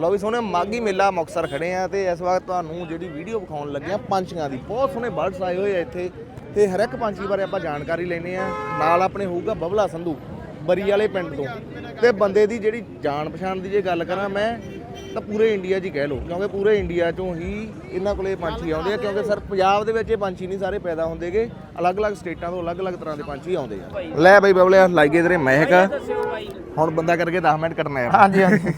ਲਓ ਵੀ ਸੋਹਣੇ ਮਾਗੀ ਮੇਲਾ ਮੁਕਤਸਰ ਖੜੇ ਆ ਤੇ ਇਸ ਵਕਤ ਤੁਹਾਨੂੰ ਜਿਹੜੀ ਵੀਡੀਓ ਵਿਖਾਉਣ ਲੱਗਿਆ ਪੰਛੀਆਂ ਦੀ। ਬਹੁਤ ਸੋਹਣੇ ਬਰਡਸ ਆਏ ਹੋਏ ਆ ਇੱਥੇ ਤੇ ਹਰ ਇੱਕ ਪੰਛੀ ਬਾਰੇ ਆਪਾਂ ਜਾਣਕਾਰੀ ਲੈਣੇ ਆ। ਨਾਲ ਆਪਣੇ ਹੋਊਗਾ ਬਬਲਾ ਸੰਧੂ, ਬਰੀ ਵਾਲੇ ਪਿੰਡ ਤੋਂ। ਤੇ ਬੰਦੇ ਦੀ ਜਿਹੜੀ ਜਾਣ ਪਛਾਣ ਦੀ ਜੇ ਗੱਲ ਕਰਾਂ ਮੈਂ, ਤਾਂ ਪੂਰੇ ਇੰਡੀਆ 'ਚ ਹੀ ਕਹਿ ਲਓ, ਕਿਉਂਕਿ ਪੂਰੇ ਇੰਡੀਆ 'ਚੋਂ ਹੀ ਇਹਨਾਂ ਕੋਲੇ ਪੰਛੀ ਆਉਂਦੇ ਆ, ਕਿਉਂਕਿ ਸਰ ਪੰਜਾਬ ਦੇ ਵਿੱਚ ਇਹ ਪੰਛੀ ਨਹੀਂ ਸਾਰੇ ਪੈਦਾ ਹੁੰਦੇਗੇ, ਅਲੱਗ-ਅਲੱਗ ਸਟੇਟਾਂ ਤੋਂ ਅਲੱਗ-ਅਲੱਗ ਤਰ੍ਹਾਂ ਦੇ ਪੰਛੀ ਆਉਂਦੇ ਆ। ਲੈ ਬਈ ਬਬਲੇ ਲਾਈਏ ਤੇਰੇ ਮਹਿਕ। ਹੁਣ ਬੰਦਾ ਕਰਕੇ 10 ਮਿੰਟ ਕੱਟਣਾ ਯਾਰ। ਹਾਂਜੀ ਹਾਂਜੀ।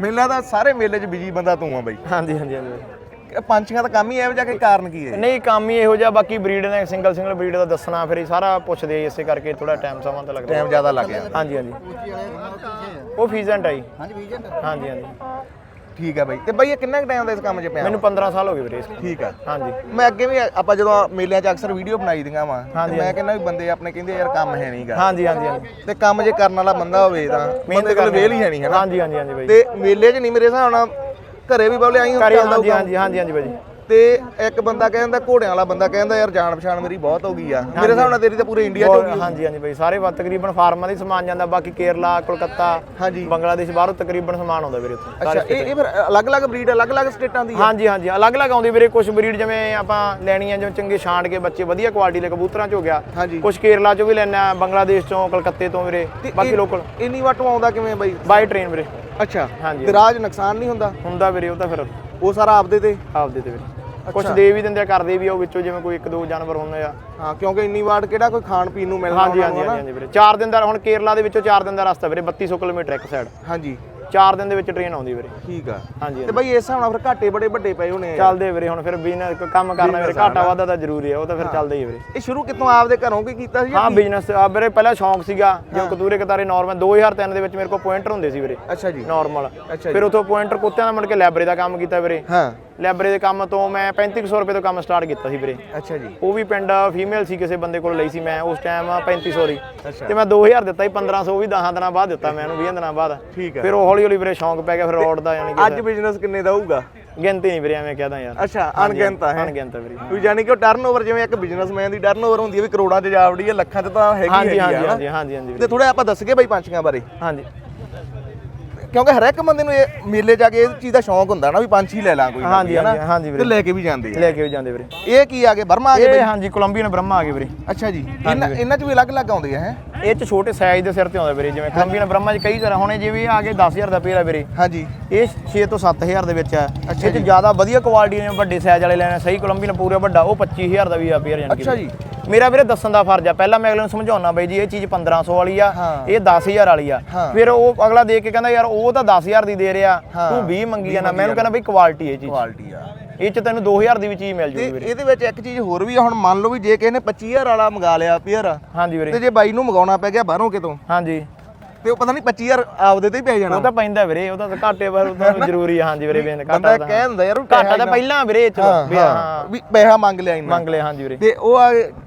ਮੇਲਾ ਦਾ ਸਾਰੇ ਮੇਲੇ 'ਚ ਬਿਜ਼ੀ ਬੰਦਾ ਤੂੰ ਆ ਬਈ। ਹਾਂਜੀ ਹਾਂਜੀ ਹਾਂਜੀ। ਪੰਛੀਆਂ ਦਾ ਕੰਮ ਹੀ ਇਹੋ ਜਿਹਾ ਕਿ ਕਾਰਨ ਕੀ ਹੈ ਨਹੀਂ ਕੰਮ ਹੀ ਇਹੋ ਜਿਹਾ ਬਾਕੀ ਬਰੀਡ ਨੇ ਸਿੰਗਲ ਸਿੰਗਲ ਬਰੀਡ ਦਾ ਦੱਸਣਾ ਫਿਰ ਇਹ ਸਾਰਾ ਪੁੱਛਦੇ ਆ ਇਸੇ ਕਰਕੇ ਥੋੜਾ ਟਾਈਮ ਸਮਾਂ ਤਾਂ ਲੱਗਦਾ। ਟਾਈਮ ਜ਼ਿਆਦਾ ਲੱਗ ਗਿਆ। ਹਾਂਜੀ ਹਾਂਜੀ। ਉਹ ਫੀਜ਼ੈਂਟ ਆਈ ਹਾਂਜੀ ਹਾਂਜੀ। ਠੀਕ ਹੈ ਬਈ। ਤੇ ਬਈ ਇਹ ਕਿੰਨਾ ਕੁ ਟਾਈਮ ਦਾ ਇਸ ਕੰਮ 'ਚ ਪਿਆ? ਮੈਨੂੰ 15 ਸਾਲ ਹੋ ਗਏ ਵੀਰੇ ਇਸ ਕੰਮ ਠੀਕ ਆ। ਹਾਂਜੀ। ਮੈਂ ਅੱਗੇ ਵੀ ਆਪਾਂ ਜਦੋਂ ਮੇਲਿਆਂ 'ਚ ਅਕਸਰ ਵੀਡੀਓ ਬਣਾਈ ਦੀਆਂ ਵਾ ਹਾਂਜੀ, ਮੈਂ ਕਹਿੰਦਾ ਵੀ ਬੰਦੇ ਆਪਣੇ ਕਹਿੰਦੇ ਯਾਰ ਕੰਮ ਹੈ ਨਹੀਂਗਾ ਹਾਂਜੀ ਹਾਂਜੀ ਹਾਂਜੀ। ਤੇ ਕੰਮ ਜੇ ਕਰਨ ਵਾਲਾ ਬੰਦਾ ਹੋਵੇ ਤਾਂ ਬੰਦੇ ਕੋਲ ਵੇਲ ਹੀ ਹੈ ਨਹੀਂ ਹੈ ਨਾ? ਹਾਂਜੀ ਹਾਂਜੀ ਹਾਂਜੀ ਬਾਈ। ਤੇ ਮੇਲੇ 'ਚ ਨਹੀਂ ਮੇਰੇ ਹਿਸਾਬ ਨਾਲ ਘਰੇ ਵੀ ਬਬਲੇ ਆਈ ਕਰੇ। ਹਾਂਜੀ ਹਾਂਜੀ ਹਾਂਜੀ ਬਾਈ ਤੇ ਇੱਕ ਬੰਦਾ ਕਹਿੰਦਾ ਘੋੜਿਆਂ ਵਾਲਾ ਬੰਦਾ ਕਹਿੰਦਾ ਯਾਰ ਜਾਣ ਪਛਾਣ ਮੇਰੀ ਬਹੁਤ ਹੋ ਗਈ ਆ। ਮੇਰੇ ਹਿਸਾਬ ਨਾਲ ਤੇਰੀ ਤਾਂ ਪੂਰੇ ਇੰਡੀਆ 'ਚ ਹੋ ਗਈ ਹਾਂਜੀ ਹਾਂਜੀ ਬਾਈ ਸਾਰੇ ਵਾ ਤਕਰੀਬਨ ਫਾਰਮਾਂ ਦੇ ਸਮਾਨ ਜਾਂਦਾ ਬਾਕੀ ਕੇਰਲਾ ਕੋਲਕਾਤਾ ਹਾਂਜੀ। ਬੰਗਲਾਦੇਸ਼ ਬਾਹਰੋਂ ਤਕਰੀਬਨ ਸਮਾਨ ਆਉਂਦਾ ਵੀਰੇ ਉੱਥੇ ਅੱਛਾ ਇਹ ਇਹ ਫਿਰ ਅਲੱਗ-ਅਲੱਗ ਬਰੀਡ ਅਲੱਗ-ਅਲੱਗ ਸਟੇਟਾਂ ਦੀ ਹਾਂਜੀ ਹਾਂਜੀ ਅਲੱਗ-ਅਲੱਗ ਆਉਂਦੀ ਵੀਰੇ ਕੁਝ ਬਰੀਡ ਜਿਵੇਂ ਆਪਾਂ ਲੈਣੀਆਂ ਜਿਵੇਂ ਚੰਗੇ ਛਾਂਟ ਕੇ ਬੱਚੇ ਵਧੀਆ ਕੁਆਲਿਟੀ ਦੇ ਕਬੂਤਰਾਂ ਚ ਹੋ ਗਿਆ। ਕੁਝ ਕੇਰਲਾ ਚੋਂ ਵੀ ਲੈਣਾ ਬੰਗਲਾਦੇਸ਼ ਚੋਂ ਕਲਕੱਤੇ ਤੋਂ ਵੀਰੇ ਬਾਕੀ ਲੋਕਲ ਇੰਨੀ ਵਾਟੋਂ ਆਉਂਦਾ ਕਿਵੇਂ ਬਈ? ਬਾਈ ਟ੍ਰੇਨ ਵੀਰੇ। ਅੱਛਾ ਹਾਂਜੀ। ਤੇ ਰਾਜ ਨੁਕਸਾਨ ਨਹੀਂ ਹੁੰਦਾ? ਹੁੰਦਾ ਵੀਰੇ ਉਹ ਤਾਂ ਫਿਰ ਉਹ ਸਾਰਾ ਆਪਦੇ ਤੇ? ਆਪਦੇ ਤੇ ਵੀਰੇ। ਕੁਝ ਦੇ ਵੀ ਦਿੰਦੇ ਆ ਕਰਦੇ ਵੀ ਆ ਉਹ ਵਿੱਚੋਂ ਜਿਵੇਂ ਕੋਈ ਇੱਕ ਦੋ ਜਾਨਵਰ ਹੁੰਦੇ ਆ। ਹਾਂ ਕਿਉਂਕਿ ਇੰਨੀ ਵਾਟ ਕਿਹੜਾ ਕੋਈ ਖਾਣ ਪੀਣ ਨੂੰ ਮਿਲਦਾ ਹਾਂਜੀ ਹਾਂਜੀ? ਹਾਂਜੀ ਵੀਰੇ। 4 ਦਿਨ ਦਾ ਹੁਣ ਕੇਰਲਾ ਦੇ ਵਿੱਚੋਂ 4 ਦਿਨ ਦਾ ਰਸਤਾ ਵੀਰੇ 3200 ਕਿਲੋਮੀਟਰ ਇੱਕ ਸਾਈਡ ਹਾਂਜੀ। 4 ਦਿਨ ਦੇ ਵਿੱਚ ਟ੍ਰੇਨ ਆਉਂਦੀ ਵੀਰੇ। ਠੀਕ ਆ। ਹਾਂਜੀ ਤੇ ਬਈ ਇਸ ਹਿਸਾਬ ਨਾਲ ਫਿਰ ਘਾਟੇ ਬੜੇ ਵੱਡੇ ਪਏ ਹੋਣੇ ਆ। ਚੱਲਦੇ ਵੀਰੇ ਹੁਣ ਫਿਰ ਬਿਜ਼ਨਸ ਕੰਮ ਕਰਨਾ ਵੀਰੇ ਘਾਟਾ ਵਾਧਾ ਤਾਂ ਜ਼ਰੂਰੀ ਹੈ ਉਹ ਤਾਂ ਫਿਰ ਚੱਲਦਾ ਹੀ ਵੀਰੇ। ਇਹ ਸ਼ੁਰੂ ਕਿੱਥੋਂ ਆਪਦੇ ਘਰੋਂ ਕੀ ਕੀਤਾ ਸੀ ਹਾਂ ਬਿਜ਼ਨਸ ਆ ਵੀਰੇ ਪਹਿਲਾਂ ਸ਼ੌਂਕ ਸੀਗਾ ਜਿਵੇਂ ਕਤੂਰੇ ਕਤਾਰੇ ਨਾਰਮਲ 2003 ਦੇ ਵਿੱਚ ਮੇਰੇ ਕੋਲ ਪੁਆਇੰਟਰ ਹੁੰਦੇ ਸੀ ਵੀਰੇ। ਅੱਛਾ ਜੀ। ਨਾਰਮਲ ਫਿਰ ਉਥੋਂ ਪੁਆਇੰਟਰ ਕੁੱਤਿਆਂ ਦਾ ਮੁੜ ਕੇ ਲੈਬਰੇ ਦਾ ਕੰਮ ਕੀਤਾ ਵੀਰੇ। ਹਾਂ। ਲੈਬਰੇ ਦੇ ਕੰਮ ਤੋਂ ਮੈਂ 3500 ਰੁਪਏ ਤੋਂ ਕੰਮ ਸਟਾਰਟ ਕੀਤਾ ਸੀ ਵੀਰੇ। ਅੱਛਾ ਜੀ। ਉਹ ਵੀ ਪਿੰਡ ਫੀਮੇਲ ਸੀ ਕਿਸੇ ਬੰਦੇ ਕੋਲ ਲਈ ਸੀ ਮੈਂ ਉਸ ਟਾਈਮ 3500 ਦੀ। ਅੱਛਾ। ਤੇ ਮੈਂ 2000 ਦਿੱਤਾ ਸੀ 1500 ਉਹ ਵੀ 10 ਦਿਨਾਂ ਬਾਅਦ ਦਿੱਤਾ ਮੈਂ ਇਹਨੂੰ 20 ਦਿਨਾਂ ਬਾਅਦ। ਫਿਰ ਉਹ ਹੌਲੀ ਹੌਲੀ ਵੀਰੇ ਸ਼ੌਂਕ ਪੈ ਗਿਆ ਫਿਰ ਰੋਡ ਦਾ ਯਾਨੀ ਅੱਜ ਬਿਜ਼ਨਸ ਕਿੰਨੇ ਦਾ ਹੋਊਗਾ? ਗਿਣਤੀ ਨਹੀਂ ਵੀਰੇ ਐਵੇਂ ਕਹਦਾ ਯਾਰ। ਅੱਛਾ ਅਣਗਿਣਤ ਹੈ? ਅਣਗਿਣਤ ਵੀਰੇ। ਵੀ ਜਾਨੀ ਕਿ ਉਹ ਟਰਨਓਵਰ ਜਿਵੇਂ ਇੱਕ ਬਿਜ਼ਨਸਮੈਨ ਦੀ ਟਰਨਓਵਰ ਹੁੰਦੀ ਹੈ ਵੀ ਕਰੋੜਾਂ 'ਚ ਜਾਵੜੀ ਹੈ ਲੱਖਾਂ 'ਚ ਤਾਂ ਹੈਗੀ ਆ, ਹਾਂਜੀ? ਹਾਂਜੀ ਹਾਂਜੀ ਹਾਂਜੀ ਤੇ ਥੋੜਾ ਆਪਾਂ ਦੱਸਗੇ ਬਈ ਪੰਛੀਆਂ ਬਾਰੇ। ਹਾਂਜੀ। ਕਿਉਂਕਿ ਹਰ ਇੱਕ ਬੰਦੇ ਨੂੰ ਇਹ ਮੇਲੇ ਜਾ ਕੇ ਇਹ ਚੀਜ਼ ਦਾ ਸ਼ੌਂਕ ਹੁੰਦਾ ਨਾ ਵੀ ਪੰਛੀ ਲੈ ਲਾਂ ਕੋਈ ਨਾ ਹਾਂਜੀ ਕੋਈ, ਹਨਾ? ਹਾਂਜੀ ਹਾਂਜੀ ਤੇ ਵੀਰੇ। ਲੈ ਕੇ ਵੀ ਜਾਂਦੇ ਆ। ਲੈ ਕੇ ਵੀ ਜਾਂਦੇ ਵੀਰੇ। ਇਹ ਕੀ ਆ ਗਏ? ਬਰਮਾ ਆ ਗਏ ਇਹ ਬਈ? ਹਾਂਜੀ ਕੋਲੰਬੀਅਨ ਬ੍ਰਹਮਾ ਆ ਗਏ ਵੀਰੇ। ਅੱਛਾ ਜੀ। ਇਹਨਾਂ ਇਹਨਾਂ 'ਚ ਵੀ ਅਲੱਗ-ਅਲੱਗ ਆਉਂਦੇ ਆ ਹੈ? ਇਹ ਚ ਛੋਟੇ ਸਾਈਜ਼ ਦੇ ਸਿਰ ਤੇ ਆਉਂਦਾ ਵੀਰੇ ਜਿਵੇਂ ਕੋਲੰਬੀਅਨ ਬ੍ਰਹਮਾ ਚ ਕਈ ਤਰ੍ਹਾਂ ਹੁਣ ਜਿਵੇਂ ਆ ਗਏ 10000 ਦਾ ਪੇਰ ਆ ਵੀਰੇ। ਹਾਂਜੀ। ਇਹ 6 ਤੋਂ 7000 ਦੇ ਵਿੱਚ ਆ। ਇਹ ਚ ਜ਼ਿਆਦਾ ਵਧੀਆ ਕੁਆਲਿਟੀ ਨੇ ਵੱਡੇ ਸਾਈਜ਼ ਵਾਲੇ ਲੈਣੇ ਸਹੀ ਕੋਲੰਬੀਅਨ ਪੂਰਾ ਵੱਡਾ ਉਹ 25000 ਦਾ ਵੀ ਆ ਪੇਰ ਜਾਨ ਅੱਛਾ ਜੀ। ਮੇਰਾ ਵੀਰੇ ਦੱਸਣ ਦਾ ਫਰਜ਼ ਆ ਪਹਿਲਾਂ ਮੈਂ ਅਗਲੇ ਨੂੰ ਸਮਝਾਉਣਾ ਬਈ ਜੀ ਇਹ ਚੀਜ਼ 1500 ਵਾਲੀ ਆ। ਇਹ 10000 ਵਾਲੀ ਆ। ਫਿਰ ਉਹ ਅਗਲਾ ਦੇਖ ਕੇ ਕਹਿੰਦਾ ਯਾਰ ਉਹ ਤਾਂ 10000 ਦੀ ਦੇ ਰਿਹਾ ਤੂੰ 20 ਮੰਗੀ ਜਾਣਾ ਮੈਂ ਉਹਨੂੰ ਕਹਿੰਦਾ ਬਈ ਕੁਆਲਿਟੀ ਇਹ ਚੀਜ਼। ਕੁਆਲਿਟੀ ਆ। ਇਹ ਚ ਤੈਨੂੰ 2000 ਦੀ ਵੀ ਚੀਜ਼ ਮਿਲ ਜੂਗੀ ਵੀਰੇ। ਇਹਦੇ ਵਿੱਚ ਇੱਕ ਚੀਜ਼ ਹੋਰ ਵੀ ਆ ਹੁਣ ਮੰਨ ਲਓ ਵੀ ਜੇ ਕਿਸੇ ਨੇ 25000 ਵਾਲਾ ਮੰਗਾ ਲਿਆ ਪੇਅਰ ਹਾਂਜੀ ਵੀਰੇ। ਤੇ ਜੇ ਬਾਈ ਨੂੰ ਮੰਗਾਉਣਾ ਪੈ ਗਿਆ ਬਾਹਰੋਂ ਕਿਤੋਂ? ਹਾਂਜੀ। ਤੇ ਉਹ ਪਤਾ ਨਹੀਂ 25000 ਆਪਦੇ ਤੇ ਹੀ ਪੈ ਜਾਣਾ। ਉਹ ਤਾਂ ਪੈਂਦਾ ਵੀਰੇ ਉਹ ਤਾਂ ਘਾਟੇ ਪਰ ਉਹ ਤਾਂ ਜ਼ਰੂਰੀ ਆ ਹਾਂਜੀ ਵੀਰੇ ਬੇਨ ਬੰਦਾ ਘਾਟਾ ਤਾਂ ਕਹਿ ਦਿੰਦਾ ਯਾਰ ਘਾਟਾ ਤਾਂ ਪਹਿਲਾਂ ਵੀਰੇ ਇਹ ਚ ਹਾਂ ਵੀ ਹਾਂ। ਹਾਂ ਵੀ ਪੈਸਾ ਮੰਗ ਲਿਆ ਇਹਨਾਂ। ਮੰਗ ਲਿਆ ਹਾਂਜੀ ਵੀਰੇ। ਤੇ ਉਹ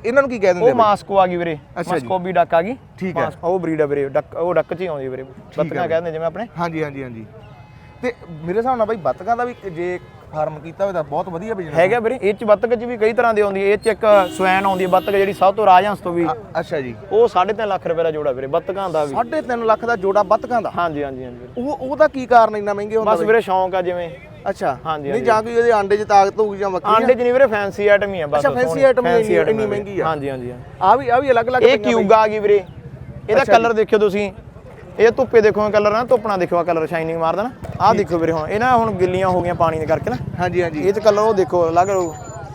ਇਹਨਾਂ ਨੂੰ ਕੀ ਕਹਿ ਦਿੰਦੇ ਉਹ ਮਾਸਕੋ ਆ ਗਈ ਵੀਰੇ। ਮਾਸਕੋ ਵੀ ਡੱਕ ਆ ਗਈ। ਠੀਕ ਹੈ। ਉਹ ਬਰੀਡ ਆ ਵੀਰੇ ਡੱਕ ਉਹ ਡੱਕ ਚ ਹੀ ਆਉਂਦੀ ਵੀਰੇ। ਬੱਤੀਆਂ ਕਹਿੰਦੇ ਜਿਵੇਂ ਆਪਣੇ। ਹਾਂਜੀ ਹਾਂਜੀ ਹਾਂਜੀ। ਤੇ ਮੇਰੇ ਹਿਸਾਬ ਨਾਲ ਬਾਈ ਬੱਤਕਾਂ ਦਾ ਵੀ ਜੇ ਫਾਰਮ ਕੀਤਾ ਹੋਵੇ ਤਾਂ ਬਹੁਤ ਵਧੀਆ ਬਿਜ਼ਨਸ ਹੈਗਾ ਵੀਰੇ ਇਹ ਚ ਬੱਤਕ ਚ ਵੀ ਕਈ ਤਰ੍ਹਾਂ ਦੀ ਆਉਂਦੀ ਹੈ ਇਹ ਚ ਇੱਕ ਸਵੈਨ ਆਉਂਦੀ ਹੈ ਬੱਤਕ ਜਿਹੜੀ ਸਭ ਤੋਂ ਰਾਜਹੰਸ ਤੋਂ ਵੀ। ਅੱਛਾ ਜੀ। ਉਹ 3.5 ਲੱਖ ਰੁਪਏ ਦਾ ਜੋੜਾ ਵੀਰੇ ਬੱਤਕਾਂ ਦਾ ਵੀ। 3.5 ਲੱਖ ਦਾ ਜੋੜਾ ਬੱਤਕਾਂ ਦਾ? ਹਾਂਜੀ ਹਾਂਜੀ ਹਾਂਜੀ ਵੀਰੇ। ਉਹ ਉਹਦਾ ਕੀ ਕਾਰਨ ਇੰਨਾ ਮਹਿੰਗੇ ਹੁੰਦਾ ਬਸ ਵੀਰੇ ਸ਼ੌਂਕ ਆ ਜਿਵੇਂ। ਅੱਛਾ। ਹਾਂਜੀ, ਨਹੀਂ ਜਾਂ ਕੋਈ ਉਹਦੇ ਆਂਡੇ 'ਚ ਤਾਕਤ ਹੋਊਗੀ ਜਾਂ ਵੱਖਰੀ ਆਂਡੇ ਚ ਨਹੀਂ ਵੀਰੇ ਫੈਂਸੀ ਆਈਟਮ ਹੀ ਆ ਬਸ ਅੱਛਾ, fancy ਸੋਹਣੀ, item ਹੀ fancy ਇੰਨੀ- item ਇੰਨੀ ਆ ਵੀਰੇ। ਮਹਿੰਗੀ ਆ। ਹਾਂਜੀ ਹਾਂਜੀ ਹਾਂਜੀ। ਆ ਵੀ ਆ ਵੀ ਅਲੱਗ-ਅਲੱਗ ਇਹ ਕਿਊਗਾ ਆ ਗਈ ਵੀਰੇ। ਇਹਦਾ ਕਲਰ ਦੇਖਿਓ ਤੁਸੀਂ। ਇਹ ਧੁੱਪੇ ਦੇਖੋ ਕਲਰ ਨਾ ਧੁੱਪਣਾ ਦੇਖੋ ਕਲਰ ਸ਼ਾਈਨਿੰਗ ਮਾਰਦਾ ਨਾ। ਆਹ ਦੇਖੋ ਵੀਰੇ ਹੁਣ ਇਹ ਨਾ ਹੁਣ ਗਿੱਲੀਆਂ ਹੋ ਗਈਆਂ ਪਾਣੀ ਦੇ ਕਰਕੇ ਨਾ। ਹਾਂਜੀ ਹਾਂਜੀ। ਇਹ ਚ ਕਲਰ ਉਹ ਦੇਖੋ ਅਲੱਗ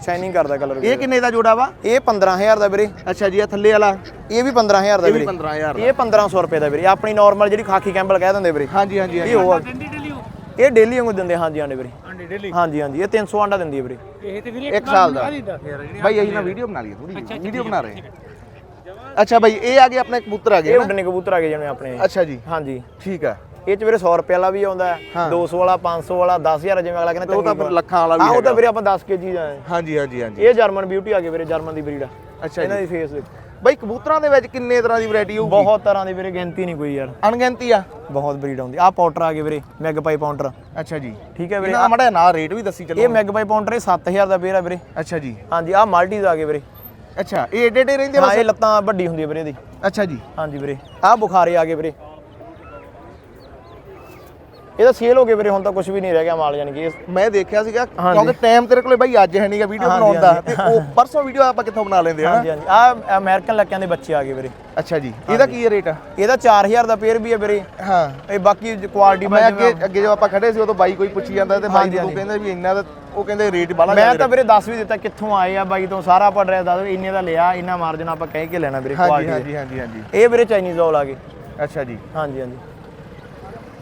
ਸ਼ਾਈਨਿੰਗ ਕਰਦਾ ਕਲਰ ਇਹ ਕਿੰਨੇ ਦਾ ਜੋੜਾ ਵਾ? ਇਹ 15000 ਦਾ ਵੀਰੇ। ਅੱਛਾ ਜੀ ਆ ਥੱਲੇ ਵਾਲਾ? ਇਹ ਵੀ 15000 ਦਾ ਇਹ ਵੀ ਵੀਰੇ। 15000 ਦਾ। ਇਹ 1500 ਰੁਪਏ ਦਾ ਵੀਰੇ। ਆਪਣੀ ਨਾਰਮਲ ਜਿਹੜੀ ਖਾਕੀ ਕੈਂਬਲ ਕਹਿ ਦਿੰਦੇ ਵੀਰੇ। ਹਾਂਜੀ ਹਾਂਜੀ ਇਹ ਉਹ ਆ। ਇਹ ਡੇਲੀ ਵਾਂਗੂ ਦਿੰਦੇ ਹਾਂਜੀ ਆਂਡੇ ਵੀਰੇ। ਹਾਂਜੀ ਹਾਂਜੀ ਇਹ 300 ਆਂਡਾ ਦਿੰਦੀ ਹੈ ਵੀਰੇ। ਇਹ ਤੇ ਵੀਰੇ ਇੱਕ ਸਾਲ ਦਾ। ਬਾਈ ਅਸੀਂ ਨਾ ਵੀਡੀਓ ਬਣਾ ਲਈਏ ਥੋੜੀ ਵੀਡੀਓ ਬਣਾ ਰਹੇ। ਹਾਂ। ਅੱਛਾ ਬਾਈ ਇਹ ਆ ਗਏ ਆਪਣੇ ਕਬੂਤਰ ਆ ਗਏ ਇਹ ਨਾ? ਉੱਡਣੇ ਕਬੂਤਰ ਆ ਗਏ ਜਿਵੇਂ ਆਪਣੇ। ਅੱਛਾ ਜੀ। ਹਾਂਜੀ। ਠੀਕ ਆ। ਇਹ ਚ ਵੀਰੇ 100 ਰੁਪਏ ਵਾਲਾ ਵੀ ਆਉਂਦਾ ਹੈ। 200 ਵਾਲਾ 500 ਵਾਲਾ 10000 ਜਿਵੇਂ ਅਗਲਾ ਕਹਿੰਦਾ ਉਹ ਤਾਂ ਫਿਰ ਲੱਖਾਂ ਵਾਲਾ ਵੀ ਹਾਂ ਉਹ ਤਾਂ ਹੈਗਾ। ਵੀਰੇ ਆਪਾਂ 10 ਕੇਜੀ ਦਾ ਹੈ। ਹਾਂਜੀ ਹਾਂਜੀ ਹਾਂਜੀ। ਇਹ ਜਰਮਨ ਬਿਊਟੀ ਆ ਗਈ ਵੀਰੇ ਜਰਮਨ ਦੀ ਬਰੀਡ ਆ। ਅੱਛਾ ਇਹਨਾਂ ਦੀ ਫੇਸ ਬਾਈ ਕਬੂਤਰਾਂ ਦੇ ਵਿੱਚ ਕਿੰਨੇ ਤਰ੍ਹਾਂ ਦੀ ਵੈਰਾਈਟੀ ਹੋਊਗੀ? ਬਹੁਤ ਤਰ੍ਹਾਂ ਦੀ ਵੀਰੇ ਗਿਣਤੀ ਨਹੀਂ ਕੋਈ ਯਾਰ। ਅਣਗਿਣਤੀ ਆ? ਬਹੁਤ ਬਰੀਡ ਆਉਂਦੀ। ਆ ਪਾਊਡਰ ਆ ਗਏ ਵੀਰੇ ਮੈਗਪਾਈ ਪਾਊਡਰ ਅੱਛਾ ਜੀ। ਠੀਕ ਹੈ ਵੀਰੇ ਇਹਨਾਂ ਦਾ ਮਾੜਾ ਜਿਹਾ ਨਾਂ ਰੇਟ ਵੀ ਦੱਸੀ ਚੱਲੋ ਇਹ ਮੈਗਪਾਈ ਪਾਊਡਰ ਇਹ 7000 ਦਾ ਪੇਰ ਆ ਵੀਰੇ। ਅੱਛਾ ਜੀ। ਹਾਂਜੀ ਆ ਮਾਲਟੀਜ਼ ਆ ਗਏ ਵੀਰੇ। ਅੱਛਾ ਇਹ ਏਡੇ ਏਡੇ ਰਹਿੰਦੇ ਹਾਂ ਬਸ? ਇਹ ਲੱਤਾਂ ਵੱਡੀ ਹੁੰਦੀ ਹੈ ਵੀਰੇ ਇਹਦੀ। ਅੱਛਾ ਜੀ। ਹਾਂਜੀ ਵੀਰੇ ਆ ਬੁਖਾਰੇ ਆ ਗਏ ਵੀਰੇ। ਇਹਦਾ ਸੇਲ ਹੋ ਗਿਆ ਵੀਰੇ ਹੁਣ ਤਾਂ ਕੁਝ ਵੀ ਨਹੀਂ ਰਹਿ ਗਿਆ ਮਾਲ ਯਾਨੀ ਕਿ ਇਹ- ਮੈਂ ਦੇਖਿਆ ਸੀਗਾ। ਕਿਉਂਕਿ ਟਾਈਮ ਤੇਰੇ ਕੋਲੇ ਬਾਈ ਅੱਜ ਹੈ ਨਹੀਂਗਾ ਵੀਡੀਓ ਬਣਾਉਣ ਦਾ। ਤੇ ਉਹ ਪਰਸੋਂ ਵੀਡੀਓ ਆਪਾਂ ਕਿੱਥੋਂ ਬਣਾ ਲੈਂਦੇ ਆ ਹਾਂਜੀ ਹਾਂਜੀ। ਆ ਅਮਰੀਕਨ ਲੱਕਿਆਂ ਦੇ ਬੱਚੇ ਆ ਗਏ ਵੀਰੇ। ਅੱਛਾ ਜੀ। ਇਹਦਾ ਕੀ ਰੇਟ ਆ ਇਹਦਾ 4000 ਦਾ ਪੇਅਰ ਵੀ ਹੈ ਵੀਰੇ। ਹਾਂ। ਇਹ ਬਾਕੀ ਕੁਆਲਿਟੀ ਮੈਂ ਅੱਗੇ ਅੱਗੇ ਜਦੋਂ ਆਪਾਂ ਖੜੇ ਸੀ ਉਦੋਂ ਬਾਈ ਕੋਈ ਪੁੱਛੀ ਜਾਂਦਾ ਤੇ ਬਾਈ ਹਾਂਜੀ। ਕਹਿੰਦੇ ਵੀ ਇੰਨਾ ਦਾ ਉਹ ਕਹਿੰਦੇ ਰੇਟ ਬਾਲਾ ਮੈਂ ਤਾਂ ਵੀਰੇ ਦੱਸ ਵੀ ਦਿੱਤਾ ਕਿੱਥੋਂ ਆਏ ਆ ਬਾਈ ਤੋਂ ਸਾਰਾ ਆਪਾਂ ਡਰੈਸ ਦੱਸ ਇੰਨੇ ਦਾ ਲਿਆ ਇੰਨਾ ਮਾਰਜਨ ਆਪਾਂ ਕਹਿ ਕੇ ਲੈਣਾ ਵੀਰੇ ਕੁਆਲਿਟੀ ਹਾਂਜੀ ਹਾਂਜੀ ਹਾਂਜੀ। ਇਹ ਵੀਰੇ ਚਾਈਨੀਜ਼ ਔਲ ਆ ਗਏ। ਅੱਛਾ ਜੀ। ਹਾਂਜੀ ਹਾਂਜੀ।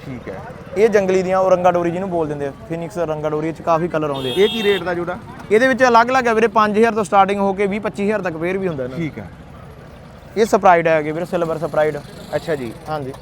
ਠੀਕ ਹੈ। ਇਹ ਜੰਗਲੀ ਦੀਆਂ ਔਰੰਗਾ ਡੋਰੀ ਜਿਹਨੂੰ ਬੋਲ ਦਿੰਦੇ ਆ ਫਿਨਿਕਸ ਰੰਗਾ ਡੋਰੀ ਚ ਕਾਫੀ ਕਲਰ ਆਉਂਦੇ ਆ। ਇਹ ਕੀ ਰੇਟ ਦਾ ਜੋੜਾ? ਇਹਦੇ ਵਿੱਚ ਅਲੱਗ-ਅਲੱਗ ਹੈ ਵੀਰੇ 5000 ਤੋਂ ਸਟਾਰਟਿੰਗ ਹੋ ਕੇ 20 25000 ਤੱਕ ਪੇਅਰ ਵੀ ਹੁੰਦਾ ਇਹਨਾਂ। ਠੀਕ ਹੈ ਇਹ ਸਪਰਾਈਡ ਹੈਗੇ ਵੀਰੇ ਸਿਲਵਰ ਸਪਰਾਈਡ ਅੱਛਾ ਜੀ। ਹਾਂਜੀ।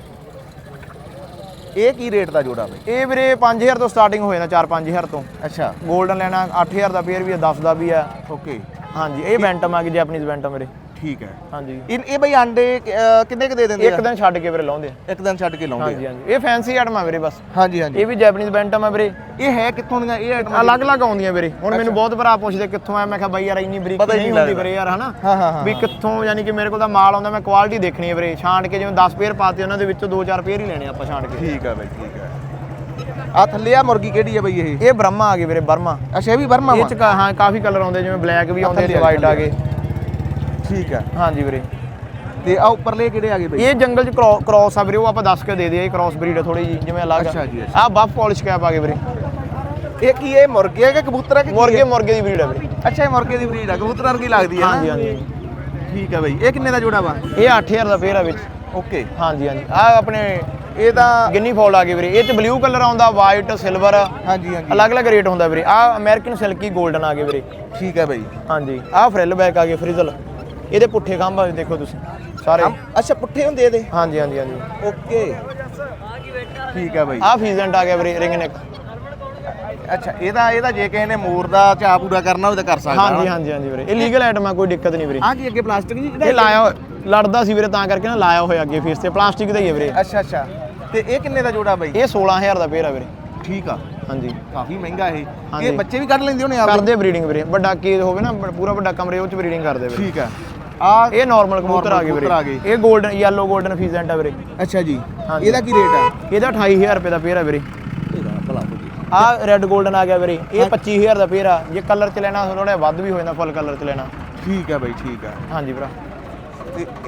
ਇਹ ਕੀ ਰੇਟ ਦਾ ਜੋੜਾ ਬਈ? ਇਹ ਵੀਰੇ 5000 ਤੋਂ ਸਟਾਰਟਿੰਗ ਹੋ ਜਾਂਦਾ 4-5000 ਤੋਂ। ਅੱਛਾ। 골ਡਨ ਲੈਣਾ 8000 ਦਾ ਪੇਅਰ ਵੀ ਹੈ 10 ਦਾ ਵੀ ਹੈ ਓਕੇ ਹਾਂਜੀ ਇਹ ਬੈਂਟਮ ਆ ਗਈ ਜੈਪਨੀਜ਼ ਬੈਂਟਮ ਵੀਰੇ। ਠੀਕ ਹੈ। ਹਾਂਜੀ। ਇਹ ਇਹ ਬਈ ਅਹ, ਕਿੰਨੇ ਕ ਦੇ ਦਿੰਦੇ ਇੱਕ ਆ ਦਿਨ ਛੱਡ ਕੇ ਵੀਰੇ ਲਾਉਂਦੇ ਆ। ਇੱਕ ਦਿਨ ਛੱਡ ਕੇ ਲਾਉਂਦੇ ਹਾਂਜੀ ਹਾਂਜੀ। ਇਹ ਫੈਂਸੀ ਆਈਟਮ ਆ ਵੀਰੇ ਬਸ। ਹਾਂਜੀ ਹਾਂਜੀ। ਇਹ ਵੀ ਜੈਪਨੀਜ਼ ਬੈਂਟਮ ਆ ਵੀਰੇ। ਇਹ ਹੈ ਕਿੱਥੋਂ ਦੀਆਂ? ਇਹ ਆਈਟਮ ਅਲੱਗ-ਅਲੱਗ ਆਉਂਦੀਆਂ ਵੀਰੇ। ਹੁਣ ਮੈਨੂੰ ਬਹੁਤ ਭਰਾ ਪੁੱਛਦੇ ਕਿੱਥੋਂ ਆਇਆ ਮੈਂ ਕਿਹਾ ਬਾਈ ਯਾਰ ਇੰਨੀ ਬਰੀਕ ਪਤਾ ਹੀ ਨਹੀਂ ਨਹੀਂ ਹੁੰਦੀ ਲੱਗਦਾ। ਵੀਰੇ ਯਾਰ ਹਨਾ? ਹਾਂ ਹਾਂ ਹਾਂ ਵੀ ਕਿੱਥੋਂ ਯਾਨੀ ਕਿ ਮੇਰੇ ਕੋਲ ਤਾਂ ਮਾਲ ਆਉਂਦਾ ਮੈਂ ਕੁਆਲਿਟੀ ਦੇਖਣੀ ਹੈ ਵੀਰੇ। ਛਾਂਟ ਕੇ ਜਿਵੇਂ 10 ਪੇਅਰ ਪਾਤੇ ਉਹਨਾਂ ਦੇ ਵਿੱਚੋਂ 2-4 ਪੇਅਰ ਹੀ ਲੈਣੇ ਆਪਾਂ ਛਾਂਟ ਕੇ। ਠੀਕ ਆ ਬਈ ਠੀਕ ਆ। ਆ ਥੱਲੇ ਆ ਮੁਰਗੀ ਕਿਹੜੀ ਆ ਬਈ ਇਹ? ਇਹ ਬ੍ਰਹਮਾ ਆ ਗਏ ਵੀਰੇ ਬਰਮਾ। ਅੱਛਾ ਇਹ ਵੀ ਬਰਮਾ ਇਹ ਚ ਕਾ- ਹਾਂ ਕਾਫੀ ਕਲਰ ਆਉਂਦੇ ਜਿਵੇਂ ਬਲੈਕ ਵੀ ਆਉਂਦੇ ਤੇ ਵਾਈਟ ਆ। ਗਏ। ਠੀਕ ਆ ਹਾਂਜੀ ਵੀਰੇ। ਤੇ ਆ ਉੱਪਰਲੇ ਕਿਹੜੇ ਆ ਗਏ ਬਈ? ਇਹ ਜੰਗਲ ਚ ਕ੍ਰਾਸ ਆ ਵੀਰੇ ਉਹ ਆਪਾਂ ਦੱਸ ਕੇ ਦੇ ਦਈਏ ਇਹ ਕ੍ਰਾਸ ਬਰੀਡ ਥੋੜੀ ਜੀ ਜਿਵੇਂ ਅਲੱਗ ਅੱਛਾ ਜੀ, ਅੱਛਾ। ਆ ਬੱਫ ਪਾਲਿਸ਼ ਕੈਪ ਆ ਗਏ ਵੀਰੇ। ਇਹ ਕੀ ਇਹ ਮੁਰਗੇ ਆ ਕਿ ਕਬੂਤਰ ਆ ਕਿ ਮੁਰਗੇ? ਮੁਰਗੇ ਦੀ ਬਰੀਡ ਆ ਵੀਰੇ। ਅੱਛਾ ਇਹ ਮੁਰਗੇ ਦੀ ਬਰੀਡ ਆ ਕਬੂਤਰ ਵਰਗੀ ਲੱਗਦੀ ਆ ਹਾਂਜੀ ਹਾਂਜੀ ਠੀਕ ਆ ਬਈ। ਇਹ ਕਿੰਨੇ ਦਾ ਜੋੜਾ ਵਾ? ਇਹ 8000 ਦਾ ਪੇਅਰ ਆ ਵਿੱਚ। ਓਕੇ। ਹਾਂਜੀ ਹਾਂਜੀ। ਆ ਆਪਣੇ ਇਹ ਤਾਂ ਗਿੰਨੀ ਫੋਲ ਆ ਗਏ ਵੀਰੇ। ਇਹ ਚ ਬਲੂ ਕਲਰ ਆਉਂਦਾ ਵਾਈਟ ਸਿਲਵਰ ਹਾਂਜੀ ਹਾਂਜੀ। ਅਲੱਗ-ਅਲੱਗ ਰੇਟ ਹੁੰਦਾ ਵੀਰੇ। ਆ ਅਮਰੀਕਨ ਸਿਲਕੀ 골ਡਨ ਆ ਗਏ ਵੀਰੇ। ਠੀਕ ਆ ਬਈ। ਹਾਂਜੀ। ਆ ਫਰਿੱਲ ਬੈਕ ਆ ਗਏ ਫ੍ਰਿਜ਼ਲ ਇਹਦੇ ਪੁੱਠੇ ਖੰਭ ਆ ਦੇਖੋ ਤੁਸੀਂ ਸਾਰੇ। ਅੱਛਾ ਪੁੱਠੇ ਹੁੰਦੇ ਇਹਦੇ? ਹਾਂਜੀ ਹਾਂਜੀ ਹਾਂਜੀ। ਓਕੇ। ਠੀਕ ਆ ਬਈ। ਆ ਫੀਜ਼ੈਂਟ ਆ ਗਿਆ ਵੀਰੇ ਰਿੰਗ ਨੈਕ ਅੱਛਾ ਇਹਦਾ ਇਹਦਾ ਜੇ ਕਿਸੇ ਨੇ ਮੋਰ ਦਾ ਚਾਹ ਪੂਰਾ ਕਰਨਾ ਹੋਵੇ ਤਾਂ ਕਰ ਸਕਦਾ ਹਾਂਜੀ ਹਾਂਜੀ ਹਾਂਜੀ ਵੀਰੇ। ਇਹ ਲੀਗਲ ਆਈਟਮ ਆ ਕੋਈ ਦਿੱਕਤ ਨਹੀਂ ਵੀਰੇ। ਆ ਕੀ ਅੱਗੇ ਪਲਾਸਟਿਕ ਜੀ ਇਹ ਲਾਇਆ ਲੜਦਾ ਸੀ ਵੀਰੇ ਤਾਂ ਕਰਕੇ ਨਾ ਲਾਇਆ ਹੋਇਆ ਅੱਗੇ ਫੇਸ ਤੇ। ਪਲਾਸਟਿਕ ਦਾ ਹੀ ਹੈ ਵੀਰੇ। ਅੱਛਾ ਅੱਛਾ। ਤੇ ਇਹ ਕਿੰਨੇ ਦਾ ਜੋੜਾ ਬਈ? ਇਹ 16000 ਦਾ ਪੇਅਰ ਆ ਵੀਰੇ। ਠੀਕ ਆ। ਹਾਂਜੀ। ਕਾਫੀ ਮਹਿੰਗਾ ਇਹ। ਹਾਂਜੀ। ਇਹ ਬੱਚੇ ਵੀ ਕੱਢ ਲੈਂਦੇ ਹੋਣੇ ਆਪ ਕਰਦੇ ਬਰੀਡਿੰਗ ਵੀਰੇ। ਵੱਡਾ ਕੇਜ ਹੋਵੇ ਨਾ ਪੂਰਾ ਵੱਡਾ ਕਮਰੇ ਉਹ ਚ ਬਰੀਡਿੰਗ ਕਰਦੇ ਵੀਰੇ। ਠੀਕ ਆ। ਆ ਇਹ ਨਾਰਮਲ ਕਬੂਤਰ ਆ ਗਏ ਵੀਰੇ। ਇਹ 골ਡਨ ਯੈਲੋ 골ਡਨ ਫੀਜ਼ੈਂਟ ਆ ਵੀਰੇ। ਅੱਛਾ ਜੀ। ਇਹਦਾ ਕੀ ਰੇਟ ਆ? ਇਹਦਾ 28000 ਰੁਪਏ ਦਾ ਪੇਅਰ ਆ ਵੀਰੇ। ਆ ਰੈੱਡ 골ਡਨ ਆ ਗਿਆ ਵੀਰੇ। ਇਹ 25000 ਦਾ ਪੇਅਰ ਆ। ਜੇ ਕਲਰ ਚ ਲੈਣਾ ਥੋੜਾ ਵੱਧ ਵੀ ਹੋ ਜਾਂਦਾ ਫੁੱਲ ਕਲਰ ਚ ਲੈਣਾ। ਠੀਕ ਆ ਬਾਈ ਠੀਕ ਆ। ਹਾਂਜੀ ਭਰਾ।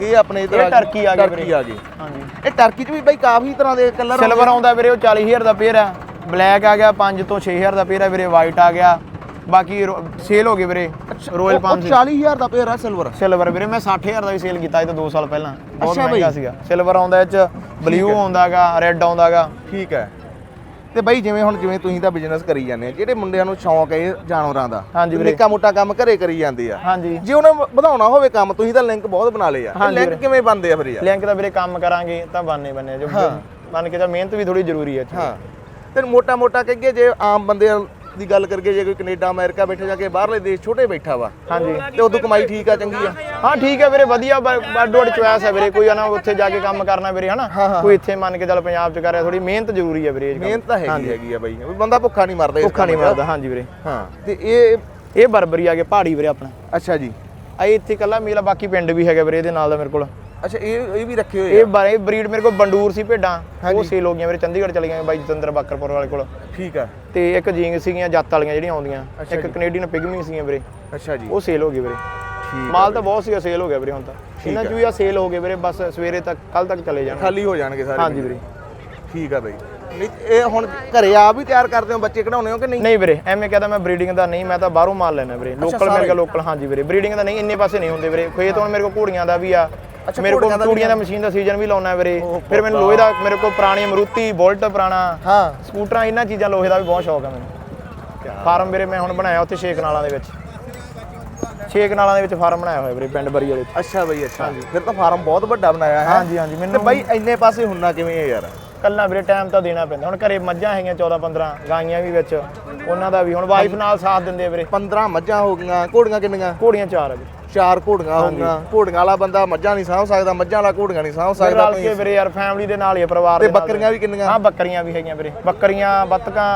ਇਹ ਆਪਣੇ ਇਧਰ ਟਰਕੀ ਆ ਗਏ ਟਰਕੀ ਆ ਗਏ। ਹਾਂਜੀ। ਇਹ ਟਰਕੀ ਚ ਵੀ ਬਾਈ ਕਾਫੀ ਤਰ੍ਹਾਂ ਦੇ ਕਲਰ ਸਿਲਵਰ ਆਉਂਦਾ ਵੀਰੇ ਉਹ 40000 ਦਾ ਪੇਅਰ ਆ। ਬਲੈਕ ਆ ਗਿਆ 5 ਤੋਂ 6000 ਦਾ ਪੇਰ ਆ ਵੀਰੇ। ਵਾਈਟ ਆ ਗਿਆ। ਬਾਕੀ ਸੇਲ ਹੋ ਗਏ ਵੀਰੇ ਰੋਇਲ 500 40000 ਦਾ। ਪੇਅਰ ਆ ਸਿਲਵਰ ਸਿਲਵਰ ਵੀਰੇ ਮੈਂ 60000 ਦਾ ਵੀ ਸੇਲ ਕੀਤਾ ਇਹ ਤਾਂ 2 ਸਾਲ ਪਹਿਲਾਂ ਬਹੁਤ। ਮਹਿੰਗਾ ਸੀਗਾ। ਸਿਲਵਰ ਆਉਂਦਾ ਇਹ ਚ ਬਲੂ ਆਉਂਦਾਗਾ ਰੈੱਡ ਆਉਂਦਾਗਾ। ਠੀਕ ਹੈ। ਤੇ ਬਈ ਜਿਵੇਂ ਹੁਣ ਜਿਵੇਂ ਤੁਸੀਂ ਤਾਂ ਬਿਜ਼ਨਸ ਕਰੀ ਜਾਂਦੇ ਆ ਜਿਹੜੇ ਮੁੰਡਿਆਂ ਨੂੰ ਸ਼ੌਂਕ ਹੈ ਜਾਨਵਰਾਂ ਦਾ। ਨਿੱਕਾ ਮੋਟਾ ਕੰਮ ਘਰੇ ਕਰੀ ਜਾਂਦੇ ਆ। ਹਾਂਜੀ। ਜੇ ਉਹਨਾਂ ਵਧਾਉਣਾ ਹੋਵੇ ਕੰਮ ਤੁਸੀਂ ਤਾਂ ਲਿੰਕ ਬਹੁਤ ਬਣਾ ਲਏ ਆ। ਲਿੰਕ। ਕਿਵੇਂ ਬਣਦੇ ਆ ਫਿਰ ਯਾਰ? ਲਿੰਕ ਦਾ ਵੀਰੇ ਕੰਮ ਕਰਾਂਗੇ ਤਾਂ ਬਾਨੇ ਬੰਨੇ ਜੋ। ਮੰਨ ਕੇ ਤਾਂ ਮਿਹਨਤ ਵੀ ਥੋੜੀ ਜ਼ਰੂਰੀ ਹੈ। ਹਾਂ। ਤੇ ਮੋਟਾ ਮੋਟਾ ਕਹੀਏ ਜੇ ਆਮ ਬੰਦੇ ਦੀ ਗੱਲ ਕਰਕੇ ਜੇ ਕੋਈ ਕੈਨੇਡਾ ਅਮਰੀਕਾ ਬੈਠੇ ਜਾ ਕੇ ਬਾਹਰਲੇ ਦੇਸ਼ ਛੋਟੇ ਬੈਠਾ ਵਾ ਹਾਂਜੀ। ਤੇ ਉਦੋਂ ਕਮਾਈ ਠੀਕ ਆ ਚੰਗੀ ਆ? ਹਾਂ ਠੀਕ ਹੈ ਵੀਰੇ ਵਧੀਆ ਅੱਡ ਚੁਆਇਸ ਹੈ ਵੀਰੇ ਕੋਈ ਨਾ ਉੱਥੇ ਜਾ ਕੇ ਕੰਮ ਕਰਨਾ ਵੀਰੇ ਹਨਾ? ਕੋਈ ਇੱਥੇ ਮੰਨ ਕੇ ਚੱਲ ਪੰਜਾਬ ਚ ਕਰ ਰਿਹਾ ਥੋੜੀ ਮਿਹਨਤ ਜ਼ਰੂਰੀ ਹੈ ਵੀਰੇ। ਮਿਹਨਤ ਤਾਂ ਹੈਗੀ ਹੈਗੀ ਆ ਬਈ ਬੰਦਾ ਭੁੱਖਾ ਨਹੀਂ ਮਰਦਾ ਭੁੱਖਾ ਨਹੀਂ। ਮਰਦਾ ਹਾਂਜੀ ਵੀਰੇ। ਹਾਂ ਤੇ ਇਹ ਇਹ ਬਰਬਰੀ ਆ ਗਏ ਪਹਾੜੀ ਵੀਰੇ ਆਪਣਾ। ਅੱਛਾ ਜੀ। ਆ ਇੱਥੇ ਕੱਲਾ ਮੇਲਾ ਬਾਕੀ ਪਿੰਡ ਵੀ ਹੈਗਾ ਵੀਰੇ ਇਹਦੇ ਨਾਲ ਦਾ ਮੇਰੇ ਕੋਲ। ਅੱਛਾ ਇਹ ਇਹ ਵੀ ਰੱਖੇ ਹੋਏ ਇਹ ਆ? ਬਾਰੇ ਬਰੀਡ ਮੇਰੇ ਕੋਲ ਬੰਡੂਰ ਸੀ ਭੇਡਾਂ। ਉਹ ਹਾਂਜੀ। ਸੇਲ ਹੋ ਗਈਆਂ ਵੀਰੇ ਚੰਡੀਗੜ੍ਹ ਚਲੇ ਗਈਆਂ ਬਾਈ ਜਤਿੰਦਰ ਬਾਕਰਪੁਰ ਵਾਲੇ ਕੋਲ। ਠੀਕ ਆ। ਤੇ ਇੱਕ ਜੀਂਗ ਸੀਗੀਆਂ ਜੱਤ ਵਾਲੀਆਂ ਜਿਹੜੀਆਂ ਆਉਂਦੀਆਂ। ਅੱਛਾ ਇੱਕ ਜੀ। ਕੈਨੇਡੀਅਨ ਪਿਗਮੀ ਸੀਗੀਆਂ ਵੀਰੇ। ਅੱਛਾ ਜੀ। ਉਹ ਸੇਲ ਹੋ ਗਈ ਵੀਰੇ। ਠੀਕ ਮਾਲ ਤਾਂ ਬਹੁਤ ਸੀਗਾ ਸੇਲ ਹੋ ਗਿਆ ਵੀਰੇ ਹੁਣ ਤਾਂ। ਇਹਨਾਂ ਚ ਵੀ ਆ ਸੇਲ ਹੋ ਗਏ ਵੀਰੇ ਬਸ ਸਵੇਰੇ ਤੱਕ ਕੱਲ ਤੱਕ ਚਲੇ ਜਾਣ ਖਾਲੀ ਹੋ ਜਾਣਗੇ ਸਾਰੇ ਹਾਂਜੀ ਵੀਰੇ। ਠੀਕ ਆ ਬਈ। ਨਹੀਂ ਇਹ ਹੁਣ ਘਰੇ ਆਪ ਵੀ ਤਿਆਰ ਕਰਦੇ ਹੋ ਬੱਚੇ ਕਢਾਉਣੇ ਹੋ ਕਿ ਨਹੀਂ? ਨਹੀਂ ਵੀਰੇ ਐਵੇਂ ਕਹਦਾ ਮੈਂ ਬਰੀਡਿੰਗ ਦਾ ਨਹੀਂ ਮੈਂ ਤਾਂ ਬਾਹਰੋਂ ਮਾਲ ਲੈਣਾ ਵੀਰੇ। ਲੋਕਲ। ਮੇਰੇ ਕੋਲ ਲੋਕਲ ਹਾਂਜੀ ਵੀਰੇ। ਬਰੀਡਿੰਗ ਦਾ ਨਹੀਂ ਇੰਨੇ ਪਾਸੇ ਨਹੀਂ ਹੁੰਦੇ ਵੀਰੇ। ਖੇਤ ਹੁਣ ਮੇਰੇ ਕੋਲ ਘੋੜੀਆਂ ਦਾ ਵੀ ਆ ਮੇਰੇ ਕੋਲ ਚੂੜੀਆਂ ਦਾ ਮਸ਼ੀਨ ਦਾ ਸੀਜ਼ਨ ਵੀ ਲਾਉਣਾ ਵੀਰੇ। ਫਿਰ ਮੈਨੂੰ ਲੋਹੇ ਦਾ ਮੇਰੇ ਕੋਲ ਪੁਰਾਣੀ ਮਰੂਤੀ ਬੁਲਟ ਪੁਰਾਣਾ। ਹਾਂ। ਸਕੂਟਰਾਂ ਇਹਨਾਂ ਚੀਜ਼ਾਂ ਲੋਹੇ ਦਾ ਵੀ ਬਹੁਤ ਸ਼ੌਕ ਆ ਮੈਨੂੰ। ਫਾਰਮ ਵੀਰੇ ਮੈਂ ਹੁਣ ਬਣਾਇਆ ਉੱਥੇ ਛੇ ਕਨਾਲਾਂ ਦੇ ਵਿੱਚ। ਛੇ ਕਨਾਲਾਂ ਦੇ ਵਿੱਚ ਫਾਰਮ ਬਣਾਇਆ ਹੋਇਆ ਵੀਰੇ ਪਿੰਡ ਬਰੀ ਵਾਲੇ। ਅੱਛਾ ਬਈ ਅੱਛਾ। ਫਿਰ ਤਾਂ ਫਾਰਮ ਬਹੁਤ ਵੱਡਾ ਬਣਾਇਆ ਹੈ। ਹਾਂਜੀ ਹਾਂਜੀ ਤੇ ਮੈਨੂੰ ਬਈ ਇੰਨੇ ਪਾਸੇ ਹੁੰਨਾ ਕਿਵੇਂ ਹੈ ਯਾਰ? ਕੱਲਾ ਵੀਰੇ ਟਾਈਮ ਤਾਂ ਦੇਣਾ ਪੈਂਦਾ। ਹੁਣ ਘਰੇ ਮੱਝਾਂ ਹੈਗੀਆਂ 14 15 ਗਾਈਆਂ ਵੀ ਵਿੱਚ। ਉਹਨਾਂ ਦਾ ਵੀ ਹੁਣ ਵਾਈਫ ਨਾਲ ਸਾਥ ਦਿੰਦੇ ਵੀਰੇ। 15 ਮੱਝਾਂ ਹੋ ਗਈਆਂ ਘੋੜੀਆਂ ਕਿੰਨੀਆਂ? ਘੋੜੀਆਂ ਚਾਰ ਆ ਵੀਰੇ। ਚਾਰ ਘੋੜੀਆਂ ਹੋ ਗਈਆਂ ਘੋੜੀਆਂ ਵਾਲਾ ਬੰਦਾ ਮੱਝਾਂ ਨਹੀਂ ਸਾਂਭ ਸਕਦਾ ਮੱਝਾਂ ਵਾਲਾ ਘੋੜੀਆਂ ਨਹੀਂ ਸਾਂਭ ਫਿਰ ਸਕਦਾ ਰਲ ਕੇ ਵੀਰੇ ਯਾਰ ਫੈਮਿਲੀ ਦੇ ਨਾਲ ਹੀ ਪਰਿਵਾਰ ਦੇ ਬੱਕਰੀਆਂ ਵੀ ਕਿੰਨੀਆਂ? ਹਾਂ ਬੱਕਰੀਆਂ ਵੀ ਹੈਗੀਆਂ ਵੀਰੇ। ਬੱਕਰੀਆਂ ਬੱਤਕਾਂ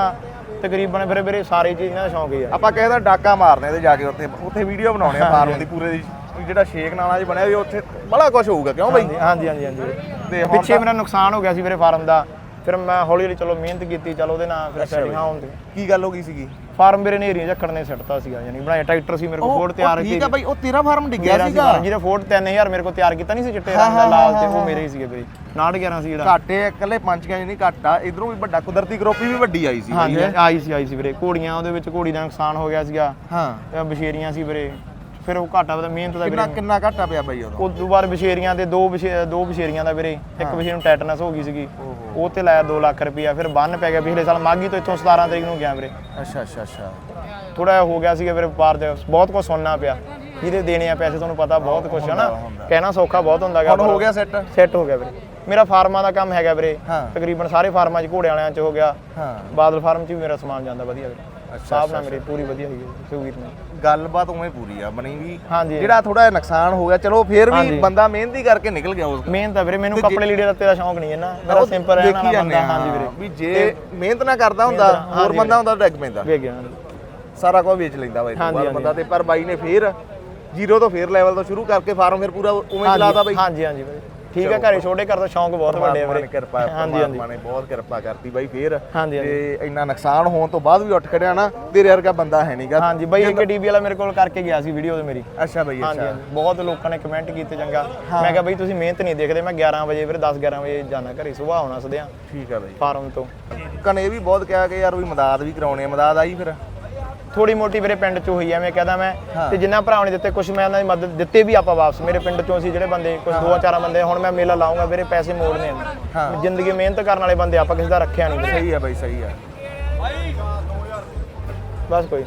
ਤਕਰੀਬਨ ਵੀਰੇ ਵੀਰੇ ਸਾਰੇ ਚੀਜ਼ ਇਹਨਾਂ ਦਾ ਸ਼ੌਂਕ ਹੀ ਆ। ਆਪਾਂ ਕਹਿੰਦਾ ਡਾਕਾ ਮਾਰਨੇ ਤੇ ਜਾ ਕੇ ਉੱਥੇ ਉੱਥੇ ਵੀਡੀਓ ਬਣਾਉਣੇ ਆ ਫਾਰਮ ਦੀ ਪੂਰੇ ਦੀ। ਜਿਹੜਾ ਸ਼ੇਕ ਨਾਲਾ ਜੀ ਬਣਿਆ ਵੀ ਉੱਥੇ ਬੜਾ ਕੁਝ ਹੋਊਗਾ ਕਿਉਂ ਬਈ ਹਾਂਜੀ ਹਾਂਜੀ ਹਾਂਜੀ। ਤੇ ਪਿੱਛੇ ਮੇਰਾ ਨੁਕਸਾਨ ਹੋ ਗਿਆ ਸੀ ਵੀਰੇ ਫਾਰਮ ਦਾ। ਫਿਰ ਮੈਂ ਹੌਲੀ ਹੌਲੀ ਚਲੋ ਮਿਹਨਤ ਕੀਤੀ ਚਲੋ ਉਹਦੇ ਨਾਲ ਫਿਰ ਸੈਟਿੰਗ ਹਾਂ ਹੁੰਦੀ ਕੀ ਗੱਲ ਹੋ ਗਈ ਸੀਗੀ? ਫਾਰਮ ਮੇਰੇ ਨੇਰੀਆਂ ਝੱਖੜ ਨੇ ਸਿੱਟਤਾ ਸੀਗਾ ਯਾਨੀ ਬਣਾਇਆ ਟਰੈਕਟਰ ਸੀ ਮੇਰੇ ਕੋਲ ਫੋਰਡ ਤਿਆਰ ਉਹ ਠੀਕ ਆ ਬਾਈ ਉਹ ਤੇਰਾ ਫਾਰਮ ਡਿੱਗਿਆ ਗਿਆ ਸੀਗਾ। ਜਿਹਦੇ ਫੋਰਡ 3000 ਮੇਰੇ ਕੋਲ ਤਿਆਰ ਕੀਤਾ ਨਹੀਂ ਸੀ ਚਿੱਟੇ ਰੰਗ ਦਾ ਲਾਲ ਤੇ ਉਹ ਮੇਰੇ ਹੀ ਸੀਗੇ ਬਈ 911 ਸੀ ਜਿਹੜਾ। ਘਾਟੇ ਇਕੱਲੇ ਪੰਚੀਆਂ ਜਿਹੀ ਘੱਟ। ਆ ਇਧਰੋਂ ਵੀ ਵੱਡਾ ਕੁਦਰਤੀ ਕਰੋਪੀ ਵੀ ਵੱਡੀ ਆਈ ਸੀ ਹਾਂਜੀ ਆਈ ਸੀ ਆਈ ਸੀ ਵੀਰੇ। ਘੋੜੀਆਂ ਉਹਦੇ ਵਿੱਚ ਘੋੜੀ ਦਾ ਨੁਕਸਾਨ ਹੋ ਗਿਆ ਸੀਗਾ। ਹਾਂ। ਤੇ ਬਸ਼ੇਰੀਆਂ ਸੀ ਵੀਰੇ। ਫਿਰ ਉਹ ਘਾਟਾ ਦਾ ਮਿਹਨਤ ਦਾ ਕਿੰਨਾ ਵੀਰੇ। ਕਿੰਨਾ ਘਾਟਾ ਪਿਆ ਬਾਈ ਉਦੋਂ ਉਸ ਤੋਂ ਬਾਅਦ ਬਸ਼ੇਰੀਆਂ ਦੇ ਦੋ ਦੋ ਬਸ਼ੇਰੀਆਂ ਦਾ ਵੀਰੇ ਇੱਕ ਬਸ਼ੇਰ ਨੂੰ ਟੈਟਨਸ ਹੋ ਗਈ ਸੀਗੀ। ਉਹ ਤੇ ਲਾਇਆ 2 ਲੱਖ ਰੁਪਇਆ ਫਿਰ ਬੰਨ ਪੈ ਗਿਆ ਪਿਛਲੇ ਸਾਲ ਮਾਗੀ ਤੋਂ ਇੱਥੋਂ 17 ਤਰੀਕ ਨੂੰ ਗਿਆ ਵੀਰੇ। ਅੱਛਾ ਅੱਛਾ ਅੱਛਾ। ਥੋੜਾ ਹੋ ਗਿਆ ਸੀਗਾ ਫਿਰ ਵਪਾਰ ਦੇ ਬਹੁਤ ਕੁਝ ਸੁਣਨਾ ਪਿਆ। ਜਿਹਦੇ ਦੇਣੇ ਆ ਪੈਸੇ ਤੁਹਾਨੂੰ ਪਤਾ ਬਹੁਤ ਕੁਝ ਹੈ ਨਾ। ਕਹਿਣਾ ਸੌਖਾ ਬਹੁਤ ਹੁੰਦਾ ਗਾ ਹੁਣ ਹੋ ਗਿਆ ਸੈੱਟ ਸੈੱਟ ਹੋ ਗਿਆ ਵੀਰੇ। ਮੇਰਾ ਫਾਰਮਾਂ ਦਾ ਕੰਮ ਹੈਗਾ ਵੀਰੇ। ਤਕਰੀਬਨ ਸਾਰੇ ਫਾਰਮਾਂ 'ਚ ਘੋੜੇ ਵਾਲਿਆਂ 'ਚ ਹੋ ਗਿਆ। ਹਾਂ। ਬਾਦਲ ਫਾਰਮ 'ਚ ਵੀ ਮੇਰਾ ਸਮਾਨ ਜਾਂਦਾ ਵਧੀਆ ਵੀਰੇ। ਸਾਹਬ ਨਾਲ ਮੇਰੀ ਪੂਰੀ ਵਧੀਆ ਹੈਗੀ ਸੁਵੀਰ ਨਾਲ ਗੱਲਬਾਤ ਉਵੇਂ ਪੂਰੀ ਆ ਬਣੀ ਵੀ। ਹਾਂਜੀ। ਜਿਹੜਾ ਥੋੜਾ ਜਿਹਾ ਨੁਕਸਾਨ ਹੋ ਗਿਆ ਚਲੋ ਫੇਰ ਵੀ ਹਾਂਜੀ। ਬੰਦਾ ਮਿਹਨਤੀ ਕਰਕੇ ਨਿਕਲ ਗਿਆ ਉਸ ਮਿਹਨਤ ਆ ਵੀਰੇ ਮੈਨੂੰ ਕੱਪੜੇ ਲੀੜੇ ਦਾ ਤੇਰਾ ਸ਼ੌਂਕ ਨਹੀਂ ਹੈ ਨਾ। ਮੇਰਾ ਸਿੰਪਲ ਰਹਿਣ ਦੇਖੀ ਵਾਲਾ ਜਾਂਦੇ ਬੰਦਾ ਆ ਹਾਂਜੀ ਵੀਰੇ। ਵੀ ਜੇ ਮਿਹਨਤ ਨਾ ਕਰਦਾ ਹੁੰਦਾ ਮਿਹਨਤ- ਹੋਰ ਹਾਂਜੀ ਬੰਦਾ ਹੁੰਦਾ ਡਿੱਗ ਪੈਂਦਾ। ਵੇਖ ਗਿਆ। ਸਾਰਾ ਕੁਝ ਵੇਚ ਲੈਂਦਾ ਬਾਈ ਹਾਂਜੀ, ਹਾਂਜੀ। ਬੰਦਾ ਤੇ ਪਰ ਬਾਈ ਨੇ ਫੇਰ ਜ਼ੀਰੋ ਤੋਂ ਫੇਰ ਲੈਵਲ ਤੋਂ ਸ਼ੁਰੂ ਕਰਕੇ ਫਾਰਮ ਫਿਰ ਪੂਰਾ ਉਵੇਂ ਚਲਾਤਾ ਬਾਈ। ਹਾਂਜੀ ਹਾਂਜੀ ਵੀਰੇ। ਠੀਕ ਹੈ ਘਰੇ ਛੋਟੇ ਘਰ ਦਾ ਸ਼ੌਂਕ ਬਹੁਤ ਵੱਡੇ ਆ ਵੀਰੇ। ਕਿਰਪਾ ਹਾਂਜੀ ਹਾਂਜੀ। ਪਰਮਾਤਮਾ ਨੇ ਬਹੁਤ ਕਿਰਪਾ ਕਰਤੀ ਬਾਈ ਫੇਰ। ਤੇ ਇੰਨਾ ਨੁਕਸਾਨ ਹੋਣ ਤੋਂ ਬਾਅਦ ਵੀ ਉੱਠ ਖੜਿਆ ਨਾ ਤੇਰੇ ਵਰਗਾ ਬੰਦਾ ਹੈ ਨਹੀਂਗਾ ਹਾਂਜੀ ਬਾਈ ਇੱਕ ਟੀਵੀ ਵਾਲਾ ਮੇਰੇ ਕੋਲ ਕਰਕੇ ਗਿਆ ਸੀ ਵੀਡੀਓ ਤੇ ਮੇਰੀ। ਅੱਛਾ ਬਾਈ ਅੱਛਾ। ਹਾਂਜੀ ਬਹੁਤ ਲੋਕਾਂ ਨੇ ਕਮੈਂਟ ਕੀਤੇ ਚੰਗਾ। ਮੈਂ ਕਿਹਾ ਬਈ ਤੁਸੀਂ ਮਿਹਨਤ ਨਹੀਂ ਦੇਖਦੇ। ਮੈਂ 11 ਵਜੇ ਵੀਰੇ 10 11 ਵਜੇ ਜਾਣਾ ਘਰੇ ਸਵੇਰ ਆਉਣਾ ਸਦਿਆਂ। ਠੀਕ ਆ ਬਾਈ। ਫਾਰਮ ਤੋਂ। ਕਨੇ ਇਹ ਵੀ ਬਹੁਤ ਕਿਹਾ ਕਿ ਯਾਰ ਵੀ ਮਦਦ ਵੀ ਕਰਾਉਣੇ ਆ ਮਦਦ ਆਈ ਫਿਰ। ਥੋੜੀ ਮੋਟੀ ਵੀਰੇ ਪਿੰਡ ਚੋਂ ਹੋਈ ਐ ਮੈਂ ਕਹਦਾ ਮੈਂ। ਤੇ ਜਿੰਨਾ ਭਰਾਵਾਂ ਨੇ ਦਿੱਤੇ ਕੁਝ ਮੈਂ ਉਹਨਾਂ ਦੀ ਮਦਦ ਦਿੱਤੇ ਵੀ ਆਪਾਂ ਵਾਪਸ। ਮੇਰੇ ਪਿੰਡ ਚੋਂ ਸੀ ਜਿਹੜੇ ਬੰਦੇ ਕੁਝ ਦੋ ਚਾਰ ਬੰਦੇ ਹੁਣ ਮੈਂ ਮੇਲਾ ਲਾਉਂਗਾ ਵੀਰੇ ਪੈਸੇ ਮੋੜਨੇ ਆ। ਜ਼ਿੰਦਗੀ ਮਿਹਨਤ ਕਰਨ ਵਾਲੇ ਬੰਦੇ ਆਪਾਂ ਕਿਸੇ ਦਾ ਰੱਖਿਆ ਨਹੀਂ। ਸਹੀ ਆ ਬਾਈ ਸਹੀ ਆ। ਬਸ ਕੋਈ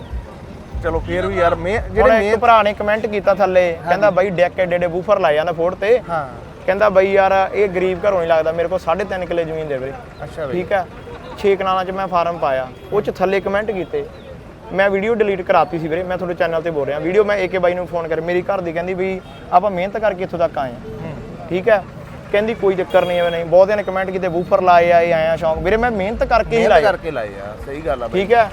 ਚਲੋ ਫੇਰ ਵੀ ਯਾਰ ਮੈਂ ਜਿਹੜੇ ਇੱਕ ਭਰਾ ਨੇ ਕਮੈਂਟ ਕੀਤਾ ਥੱਲੇ ਕਹਿੰਦਾ ਬਾਈ ਡੈਕ ਐਡੇ ਐਡੇ ਬੂਫਰ ਲਾਏ ਜਾਂਦਾ ਫੋੜ ਤੇ। ਹਾਂ। ਕਹਿੰਦਾ ਬਾਈ ਯਾਰ ਇਹ ਗਰੀਬ ਘਰੋਂ ਨਹੀਂ ਲੱਗਦਾ ਮੇਰੇ ਕੋਲ 3.5 ਕਿੱਲੇ ਜ਼ਮੀਨ ਦੇ ਵੀਰੇ ਅੱਛਾ ਬਾਈ। ਠੀਕ ਹੈ 6 ਕਨਾਲਾਂ 'ਚ ਮੈਂ ਫਾਰਮ ਪਾਇਆ। ਉਹ 'ਚ ਥੱਲੇ ਕਮੈਂਟ ਕੀਤੇ। ਮੈਂ ਵੀਡੀਓ ਡਿਲੀਟ ਕਰਾਤੀ ਸੀ ਵੀਰੇ ਮੈਂ ਤੁਹਾਡੇ ਚੈਨਲ ਤੇ ਬੋਲ ਰਿਹਾ। ਵੀਡੀਓ ਮੈਂ ਏਕੇ ਬਾਈ ਨੂੰ ਫੋਨ ਕਰ ਮੇਰੀ ਘਰ ਦੀ ਕਹਿੰਦੀ ਵੀ ਆਪਾਂ ਮਿਹਨਤ ਕਰਕੇ ਇੱਥੋਂ ਤੱਕ ਆਏ ਆ ਠੀਕ ਹੈ? ਕਹਿੰਦੀ ਕੋਈ ਚੱਕਰ ਨਹੀਂ ਐਵੇਂ ਨਹੀਂ। ਬਹੁਤਿਆਂ ਨੇ ਕਮੈਂਟ ਕੀਤੇ ਬੂਫਰ ਲਾਏ ਆ ਇਹ ਆਇਆ ਸ਼ੌਂਕ। ਵੀਰੇ ਮੈਂ ਮਿਹਨਤ ਕਰਕੇ ਹੀ ਮਿਹਨਤ ਲਾਇਆ। ਕਰਕੇ ਲਾਏ ਆ ਸਹੀ ਗੱਲ ਆ ਬਾਈ। ਠੀਕ ਹੈ?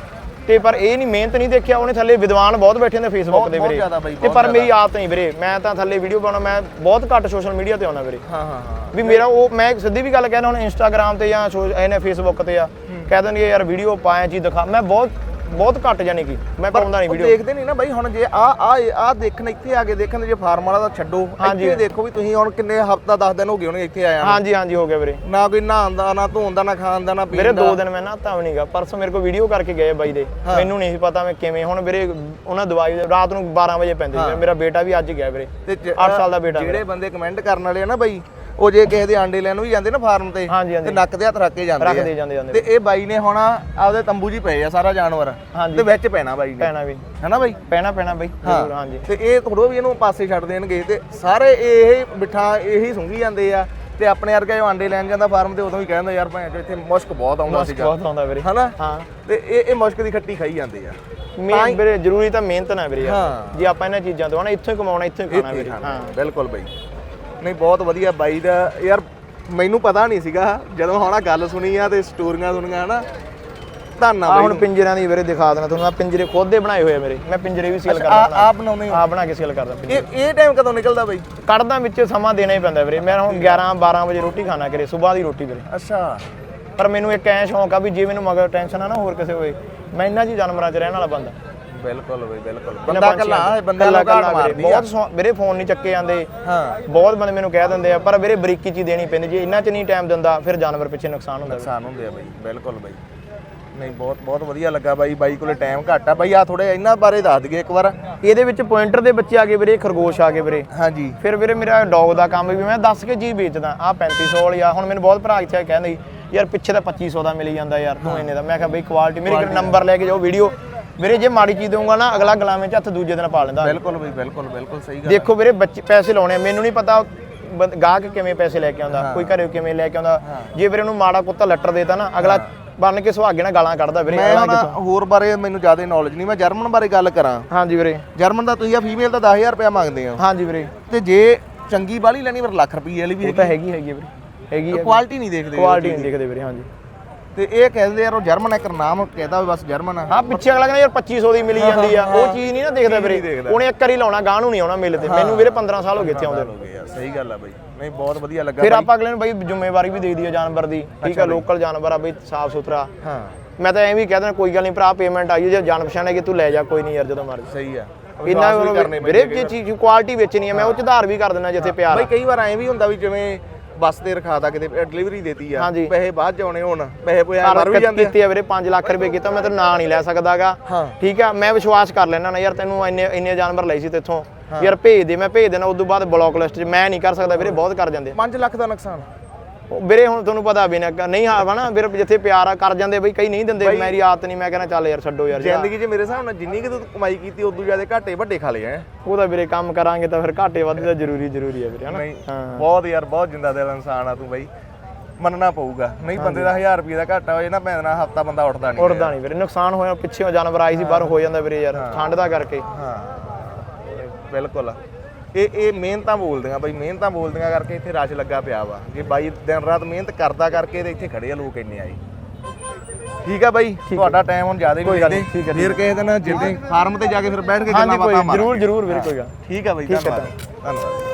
ਤੇ ਪਰ ਇਹ ਨਹੀਂ ਮਿਹਨਤ ਨਹੀਂ ਦੇਖਿਆ ਉਹਨੇ ਥੱਲੇ ਵਿਦਵਾਨ ਬਹੁਤ ਬੈਠੇ ਨੇ ਫੇਸਬੁੱਕ ਬਹੁਤ- ਬਹੁਤ ਵੀਰੇ। ਜ਼ਿਆਦਾ ਬਾਈ, ਤੇ ਬਹੁਤ ਪਰ ਮੇਰੀ ਆਦਤ ਨਹੀਂ ਵੀਰੇ। ਮੈਂ ਤਾਂ ਥੱਲੇ ਵੀਡੀਓ ਪਾਉਣਾ ਮੈਂ ਬਹੁਤ ਘੱਟ ਸੋਸ਼ਲ ਮੀਡੀਆ ਤੇ ਆਉਣਾ ਵੀਰੇ। ਹਾਂ ਹਾਂ ਹਾਂ। ਵੀ ਮੇਰਾ ਉਹ ਮੈਂ ਸਿੱਧੀ ਵੀ ਗੱਲ ਕਹਿਣਾ ਹੁਣ ਇੰਸਟਾਗ੍ਰam ਤੇ ਜਾਂ ਇਹਨੇ ਫੇਸਬੁੱਕ ਤੇ ਆ। ਕਹਿ ਦੇਣਗੇ ਯਾਰ ਵੀਡੀਓ ਪਾਇਆ ਜੀ ਦਿਖਾ। ਮੈਂ ਬਹੁਤ ਬਹੁਤ ਘੱਟ ਜਾਨੀ ਕਿ ਮੈਂ ਪਾਉਂਦਾ ਨਹੀਂ ਵੀਡੀਓ ਦੇਖਦੇ ਨਹੀਂ ਨਾ ਬਾਈ ਹੁਣ ਜੇ ਆ ਆ ਆ ਦੇਖਣ ਇੱਥੇ ਆ ਕੇ ਦੇਖਣ ਜੇ ਫਾਰਮ ਵਾਲਾ ਤਾਂ ਛੱਡੋ। ਇੱਥੇ ਦੇਖੋ ਵੀ ਤੁਸੀਂ ਹੁਣ ਕਿੰਨੇ ਹਫਤਾ 10 ਦਿਨ ਹੋ ਗਏ ਹੋਣੇ ਇੱਥੇ ਆਇਆ। ਹਾਂਜੀ ਹਾਂਜੀ ਹੋ ਗਿਆ ਵੀਰੇ। ਨਾ ਕੋਈ ਨਹਾਉਂਦਾ ਨਾ ਧੋਂਦਾ ਨਾ ਖਾਂਦਾ ਨਾ ਵੀਰੇ ਪੀਂਦਾ। ਦੋ ਦਿਨ ਮੈਂ ਨਹਾਤਾ ਵੀ ਨਹੀਂਗਾ। ਪਰਸੋਂ ਮੇਰੇ ਕੋਲ ਵੀਡੀਓ ਕਰਕੇ ਗਏ ਬਾਈ ਦੇ। ਮੈਨੂੰ ਨਹੀਂ ਸੀ ਪਤਾ ਮੈਂ ਕਿਵੇਂ। ਹੁਣ ਵੀਰੇ ਉਹਨਾਂ ਦਵਾਈ ਰਾਤ ਨੂੰ 12 ਵਜੇ ਪੈਂਦੀ ਮੇਰਾ ਬੇਟਾ ਵੀ ਅੱਜ ਗਿਆ ਵੀਰੇ। ਤੇ ਜ- 8 ਸਾਲ ਦਾ ਬੇਟਾ ਜਿਹੜੇ ਬੰਦੇ ਕਮੈਂਟ ਕਰਨ ਵਾਲੇ ਆ ਨਾ ਬਾਈ ਉਹ ਜੇ ਕਿਸੇ ਦੇ ਆਂਡੇ ਲੈਣ ਵੀ ਜਾਂਦੇ ਨਾ ਫਾਰਮ ਤੇ ਹਾਂਜੀ, ਹਾਂਜੀ। ਤੇ ਨੱਕ ਦੇ ਹੱਥ ਰੱਖ ਕੇ ਜਾਂਦੇ ਆ। ਰੱਖਦੇ ਜਾਂਦੇ ਜਾਂਦੇ। ਤੇ ਇਹ ਬਾਈ ਨੇ ਹੁਣ ਆਪਦੇ ਤੰਬੂ 'ਚ ਹੀ ਪਏ ਆ ਸਾਰਾ ਜਾਨਵਰ। ਹਾਂਜੀ। ਤੇ ਵਿੱਚ ਪੈਣਾ ਬਾਈ ਨੇ। ਪੈਣਾ ਵੀ। ਹੈਨਾ ਬਾਈ? ਪੈਣਾ ਪੈਣਾ ਬਾਈ ਜ਼ਰੂਰ ਹਾਂਜੀ। ਤੇ ਇਹ ਥੋੜੋ ਵੀ ਇਹਨੂੰ ਪਾਸੇ ਛੱਡ ਦੇਣਗੇ ਤੇ ਸਾਰੇ ਇਹ ਬਿਠਾ ਇਹੀ ਸੁੰਘੀ ਜਾਂਦੇ ਆ। ਤੇ ਆਪਣੇ ਵਰਗਾ ਜੋ ਆਂਡੇ ਲੈਣ ਜਾਂਦਾ ਫਾਰਮ ਤੇ ਉਦੋਂ ਵੀ ਕਹਿੰਦਾ ਯਾਰ ਚੋ ਇੱਥੇ ਮੁਸ਼ਕ ਬਹੁਤ ਆਉਂਦਾ ਸੀਗਾ। ਬਹੁਤ ਆਉਂਦਾ ਵੀਰੇ। ਹਨਾ? ਹਾਂ। ਤੇ ਇਹ ਇਹ ਮੁਸ਼ਕ ਦੀ ਖੱਟੀ ਖਾਈ ਜਾਂਦੇ ਆ। ਮਿਹਨਤ ਵੀਰੇ ਜ਼ਰੂਰੀ ਤਾਂ ਮਿਹਨਤ ਨਾ ਵੀਰੇ। ਯਾਰ ਹਾਂ। ਜੇ ਆਪਾਂ ਇਹਨਾਂ ਚੀਜ਼ਾਂ ਤੋਂ ਨਾ ਇੱਥੋਂ ਹੀ ਕਮਾਉਣਾ ਇੱਥੋਂ ਹੀ ਖਾਣਾ ਵੀਰੇ। ਹਾਂ। ਬਿਲਕੁਲ ਬਾਈ। ਨਹੀਂ ਬਹੁਤ ਵਧੀਆ ਬਾਈ ਦਾ। ਯਾਰ ਮੈਨੂੰ ਪਤਾ ਨਹੀਂ ਸੀਗਾ ਜਦੋਂ ਹੁਣ ਆਹ ਗੱਲ ਸੁਣੀ ਆ ਤੇ ਸਟੋਰੀਆਂ ਸੁਣੀਆਂ ਹਨਾ? ਧੰਨਾ ਆ ਬਾਈ ਹੁਣ ਪਿੰਜਰਿਆਂ ਦੀ ਵੀਰੇ ਦਿਖਾ ਦੇਣਾ ਤੁਹਾਨੂੰ। ਆ ਪਿੰਜਰੇ ਖੁਦ ਦੇ ਬਣਾਏ ਹੋਏ ਆ ਮੇਰੇ। ਮੈਂ ਪਿੰਜਰੇ ਵੀ ਸੇਲ ਆ ਕਰਦਾ ਆ ਬਣਾਉਣੇ ਹੋ? ਆ ਬਣਾ ਕੇ ਸੇਲ ਕਰਦਾ ਪਿੰਜਰੇ। ਇਹ ਇਹ ਟਾਈਮ ਕਦੋਂ ਨਿਕਲਦਾ ਬਾਈ? ਕੱਢਦਾ ਵਿੱਚ ਸਮਾਂ ਦੇਣਾ ਹੀ ਪੈਂਦਾ ਵੀਰੇ। ਮੈਂ ਹੁਣ 11 12 ਵਜੇ ਰੋਟੀ ਖਾਣਾ ਕਰੇ ਸਵੇਰ ਦੀ ਰੋਟੀ ਵੀਰੇ। ਅੱਛਾ। ਪਰ ਮੈਨੂੰ ਇੱਕ ਐ ਸ਼ੌਂਕ ਆ ਵੀ ਜੇ ਮੈਨੂੰ ਮਗਰ ਟੈਨਸ਼ਨ ਆ ਨਾ ਹੋਰ ਕਿਸੇ ਹੋਏ ਮੈਂ ਇਹਨਾਂ ਜੀ ਜਾਨਵਰਾਂ 'ਚ ਰਹਿਣ ਵਾਲਾ ਬੰਦਾ। ਬਿਲਕੁਲ ਬਾਈ ਬਿਲਕੁਲ। ਬੰਦਾ ਕੱਲਾ। ਬੰਦਾ ਕੱਲਾ- ਲਗਾ ਕੱਲਾ ਵੀਰੇ, ਮਾਰਦੀ ਬਹੁਤ ਵੀਰੇ ਫੋਨ ਨਹੀਂ ਚੱਕੇ ਜਾਂਦੇ। ਹਾਂ। ਬਹੁਤ ਬੰਦੇ ਮੈਨੂੰ ਕਹਿ ਦਿੰਦੇ ਆ ਪਰ ਵੀਰੇ ਬਰੀਕੀ ਚ ਦੇਣੀ ਪੈਂਦੀ। ਜੇ ਇਹਨਾਂ 'ਚ ਨਹੀਂ ਟਾਈਮ ਦਿੰਦਾ ਫਿਰ ਜਾਨਵਰ ਪਿੱਛੇ ਨੁਕਸਾਨ ਹੁੰਦਾ। ਨੁਕਸਾਨ ਹੁੰਦੇ ਆ ਬਾਈ ਬਿਲਕੁਲ ਬਾਈ। ਨਹੀਂ ਬਹੁਤ ਬਹੁਤ ਵਧੀਆ ਲੱਗਾ ਬਾਈ ਬਾਈ ਕੋਲੇ ਟਾਈਮ ਘੱਟ ਆ। ਬਾਈ ਆ ਥੋੜੇ ਇਹਨਾਂ ਬਾਰੇ ਦੱਸ ਦਈਏ ਇੱਕ ਵਾਰ। ਇਹਦੇ ਵਿੱਚ ਪੁਆਇੰਟਰ ਦੇ ਬੱਚੇ ਆ ਗਏ ਵੀਰੇ ਖਰਗੋਸ਼ ਆ ਗਏ ਵੀਰੇ। ਹਾਂਜੀ। ਫਿਰ ਵੀਰੇ ਮੇਰਾ ਡੌਗ ਦਾ ਕੰਮ ਵੀ ਮੈਂ ਦੱਸ ਕੇ ਚੀਜ਼ ਵੇਚਦਾ। ਆ 3500 ਵਾਲੀ ਆ ਹੁਣ ਮੈਨੂੰ ਬਹੁਤ ਭਰਾ ਇੱਥੇ ਕਹਿੰਦੇ ਯਾਰ ਪਿੱਛੇ ਤਾਂ 2500 ਦਾ ਮਿਲੀ ਜਾਂਦਾ ਯਾਰ ਤੂੰ ਇੰਨੇ ਦਾ। ਮੈਂ ਕਿਹਾ ਬਈ ਕੁਆਲਿਟੀ ਮੇਰੇ ਕੋਲ ਨੰਬਰ ਲੈ ਕੇ ਜਾਓ ਵੀਡੀਓ ਵੀਰੇ ਜੇ ਮਾੜੀ ਚੀਜ਼ ਦਊਂਗਾ ਨਾ ਅਗਲਾ ਗਲਾਵੇਂ ਚ ਹੱਥ ਦੂਜੇ ਦਿਨ ਪਾ ਲੈਂਦਾ। ਬਿਲਕੁਲ ਬਾਈ ਬਿਲਕੁਲ ਬਿਲਕੁਲ ਸਹੀ ਗੱਲ ਦੇਖੋ ਵੀਰੇ ਬੱਚੇ ਪੈਸੇ ਲਾਉਣੇ ਆ, ਮੈਨੂੰ ਨਹੀਂ ਪਤਾ ਗਾਹਕ ਕਿਵੇਂ ਪੈਸੇ ਲੈ ਕੇ ਆਉਂਦਾ ਕੋਈ ਘਰੇ ਕਿਵੇਂ ਲੈ ਕੇ ਆਉਂਦਾ। ਜੇ ਵੀਰੇ ਉਹਨੂੰ ਮਾੜਾ ਕੁੱਤਾ ਲੱਟਰ ਦੇਤਾ ਨਾ ਅਗਲਾ ਬੰਨ ਕੇ ਸੁਹਾਗੇ ਨਾਲ ਗਾਲਾਂ ਕੱਢਦਾ ਵੀਰੇ ਮੈਂ ਕਿੱਥੋਂ ਹੋਰ ਬਾਰੇ ਮੈਨੂੰ ਜ਼ਿਆਦਾ ਨੌਲੇਜ ਨਹੀਂ ਮੈਂ ਜਰਮਨ ਬਾਰੇ ਗੱਲ ਕਰਾਂ। ਹਾਂਜੀ ਵੀਰੇ। ਜਰਮਨ ਦਾ ਤੁਸੀਂ ਆ ਫੀਮੇਲ ਦਾ 10000 ਰੁਪਇਆ ਮੰਗਦੇ ਆ ਹਾਂਜੀ ਵੀਰੇ। ਤੇ ਜੇ ਚੰਗੀ ਬਾਲੀ ਲੈਣੀ ਫਿਰ ਲੱਖ ਰੁਪਏ ਵਾਲੀ ਵੀ ਉਹ ਤਾਂ ਹੈਗੀ। ਹੈਗੀ ਵੀਰੇ। ਹੈਗੀ ਹੈ ਕੁਆਲਿਟੀ ਨਹੀਂ ਦੇਖਦੇ ਕੁਆਲਿਟੀ ਨਹੀਂ ਦੇਖਦੇ ਵੀਰੇ ਹਾਂਜੀ। ਤੇ ਇਹ ਕਹਿੰਦੇ ਯਾਰ ਉਹ ਜਰਮਨ ਇੱਕ ਨਾਮ ਕਹਿੰਦਾ ਵੀ ਬਸ ਜਰਮਨ ਆ। ਹਾਂ ਪਿੱਛੇ ਅਗਲਾ ਕਹਿੰਦਾ ਯਾਰ 2500 ਦੀ ਮਿਲੀ ਜਾਂਦੀ ਆ। ਉਹ ਚੀਜ਼ ਨਹੀਂ ਨਾ ਦੇਖਦਾ ਵੀਰੇ। ਉਹਨੇ ਇੱਕ ਵਾਰੀ ਲਾਉਣਾ ਗਾਹ ਨੂੰ ਨਹੀਂ ਆਉਣਾ ਮਿਲ ਤੇ। ਮੈਨੂੰ ਵੀਰੇ 15 ਸਾਲ ਹੋ ਗਏ ਇੱਥੇ ਆਉਂਦੇ ਨੂੰ। ਹੋ ਯਾਰ ਸਹੀ ਗੱਲ ਆ ਬਾਈ। ਨਹੀਂ ਬਹੁਤ ਵਧੀਆ ਲੱਗਾ ਫਿਰ। ਆਪਾਂ ਅਗਲੇ ਨੂੰ ਬਈ ਜ਼ਿੰਮੇਵਾਰੀ ਵੀ ਦੇ ਦਈਏ ਜਾਨਵਰ ਦੀ। ਠੀਕ ਆ ਲੋਕਲ ਜਾਨਵਰ ਆ ਬਈ ਸਾਫ਼ ਸੁਥਰਾ। ਹਾਂ। ਮੈਂ ਤਾਂ ਐਂ ਵੀ ਕਹਿ ਦੇਣਾ ਕੋਈ ਗੱਲ ਨਹੀਂ ਭਰਾ ਪੇਮੈਂਟ ਆਈ ਜੇ ਜਾਣ ਪਛਾਣ ਹੈ ਕਿ ਤੂੰ ਲੈ ਜਾ ਕੋਈ ਨਹੀਂ ਯਾਰ ਜਦੋਂ ਮਰਜ਼ੀ। ਸਹੀ ਆ। ਕਰਨੇ ਵੀਰੇ ਜੇ ਚੀਜ਼ ਕੁਆਲਿਟੀ ਵੇਚਣੀ ਆ ਮੈਂ ਉਹ ਚ ਵੀ ਕਰ ਦਿੰਦਾ ਜਿੱਥੇ ਪਿਆਰ ਬਾਈ ਕਈ ਵਾਰ ਐਂ ਵੀ ਹੁੰਦਾ ਵੀ ਜਿਵੇਂ ਬੱਸ ਤੇ ਰਖਾਤਾ ਕਿਤੇ ਡਿਲੀਵਰੀ ਦੇਤੀ ਆ। ਹਾਂਜੀ। ਪੈਸੇ ਬਾਅਦ ਚ ਆਉਣੇ ਹੋਣ ਪੈਸੇ ਪੋਏ ਮਰ ਵੀ ਹਰਕਤ ਜਾਂਦੇ ਆ। ਕੀਤੀ ਆ ਵੀਰੇ 5 ਲੱਖ ਰੁਪਏ ਕੀਤਾ ਮੈਂ ਤੈਨੂੰ ਨਾਂ ਨਹੀਂ ਲੈ ਸਕਦਾਗਾ। ਹਾਂ। ਠੀਕ ਆ ਮੈਂ ਵਿਸ਼ਵਾਸ ਕਰ ਲੈਣਾ ਨਾ ਯਾਰ ਤੈਨੂੰ ਇੰਨੇ ਇੰਨੇ ਜਾਨਵਰ ਲਈ ਸੀ ਤੇਥੋਂ। ਯਾਰ ਭੇਜ ਦੇ ਮੈਂ ਭੇਜ ਦੇਣਾ ਉਸ ਤੋਂ ਬਾਅਦ ਬਲੌਕ ਲਿਸਟ 'ਚ ਮੈਂ ਨਹੀਂ ਕਰ ਸਕਦਾ ਵੀਰੇ ਬਹੁਤ ਕਰ ਜਾਂਦੇ 5 ਲੱਖ ਦਾ ਨੁਕਸਾਨ। ਵੀਰੇ ਹੁਣ ਤੁਹਾਨੂੰ ਪਤਾ ਵੀ ਨਾ ਨਹੀਂ ਆਵਾ ਨਾ ਵੀਰੇ ਜਿੱਥੇ ਪਿਆਰ ਕਰ ਜਾਂਦੇ ਬਈ ਕਈ ਨਹੀਂ ਦਿੰਦੇ ਮੇਰੀ ਆਦਤ ਨਹੀਂ ਮੈਂ ਕਹਿੰਦਾ ਚੱਲ ਯਾਰ ਛੱਡੋ ਯਾਰ। ਜ਼ਿੰਦਗੀ 'ਚ ਮੇਰੇ ਹਿਸਾਬ ਨਾਲ ਜਿੰਨੀ ਕਿ ਤੂੰ ਕਮਾਈ ਕੀਤੀ ਉਦੋਂ ਜ਼ਿਆਦਾ ਘਾਟੇ ਵੱਡੇ ਖਾ ਲਏ ਐ ਉਹ ਤਾਂ ਵੀਰੇ ਕੰਮ ਕਰਾਂਗੇ ਤਾਂ ਫਿਰ ਘਾਟੇ ਵਾਧੇ ਦਾ ਜ਼ਰੂਰੀ ਜ਼ਰੂਰੀ ਹੈ ਵੀਰੇ ਹਨਾ? ਹਾਂ। ਬਹੁਤ ਯਾਰ ਬਹੁਤ ਜਿੰਦਾ ਦਿਲ ਇਨਸਾਨ ਆ ਤੂੰ ਬਾਈ। ਮੰਨਣਾ ਪਊਗਾ। ਨਹੀਂ ਬੰਦੇ ਦਾ 1000 ਰੁਪਏ ਦਾ ਘਾਟਾ ਹੋਏ ਨਾ ਭੈਣ ਨਾਲ ਹਫਤਾ ਬੰਦਾ ਉੱਠਦਾ ਨਹੀਂ ਉੜਦਾ ਨਹੀਂ ਵੀਰੇ ਨੁਕਸਾਨ ਹੋਇਆ ਪਿੱਛੇ ਜਾਨਵਰ ਆਈ ਸੀ ਬਾਹਰ ਹੋ। ਜਾਂਦਾ ਵੀਰੇ ਯਾਰ ਠੰਡ ਦਾ ਕਰਕੇ। ਹਾਂ। ਬਿਲਕੁਲ। ਇਹ ਇਹ ਮਿਹਨਤਾਂ ਬੋਲਦੀਆਂ ਬਾਈ ਮਿਹਨਤਾਂ ਬੋਲਦੀਆਂ ਕਰਕੇ ਇੱਥੇ ਰਸ਼ ਲੱਗਾ ਪਿਆ ਵਾ। ਜੇ ਬਾਈ ਦਿਨ ਰਾਤ ਮਿਹਨਤ ਕਰਦਾ ਕਰਕੇ ਤੇ ਇੱਥੇ ਖੜੇ ਆ ਲੋਕ ਇੰਨੇ ਆਏ। ਠੀਕ ਆ ਬਾਈ? ਤੁਹਾਡਾ ਟਾਈਮ ਹੁਣ ਜ਼ਿਆਦਾ ਗੱਲ ਲੈਂਦੇ ਨਹੀਂ, ਠੀਕ ਹੈ, ਫਿਰ ਕਿਸੇ ਦਿਨ ਜਿੱਦਾਂ ਫਾਰਮ ਤੇ ਜਾ ਕੇ ਫਿਰ ਬੈਠ ਕੇ ਗੱਲਾਂ ਬਾਤਾਂ ਜਰੂਰ ਜਰੂਰ ਵੀਰੇ ਕੋਈ ਗੱਲ ਠੀਕ ਆ ਬਾਈ ਧੰਨਵਾਦ। ਧੰਨਵਾਦ।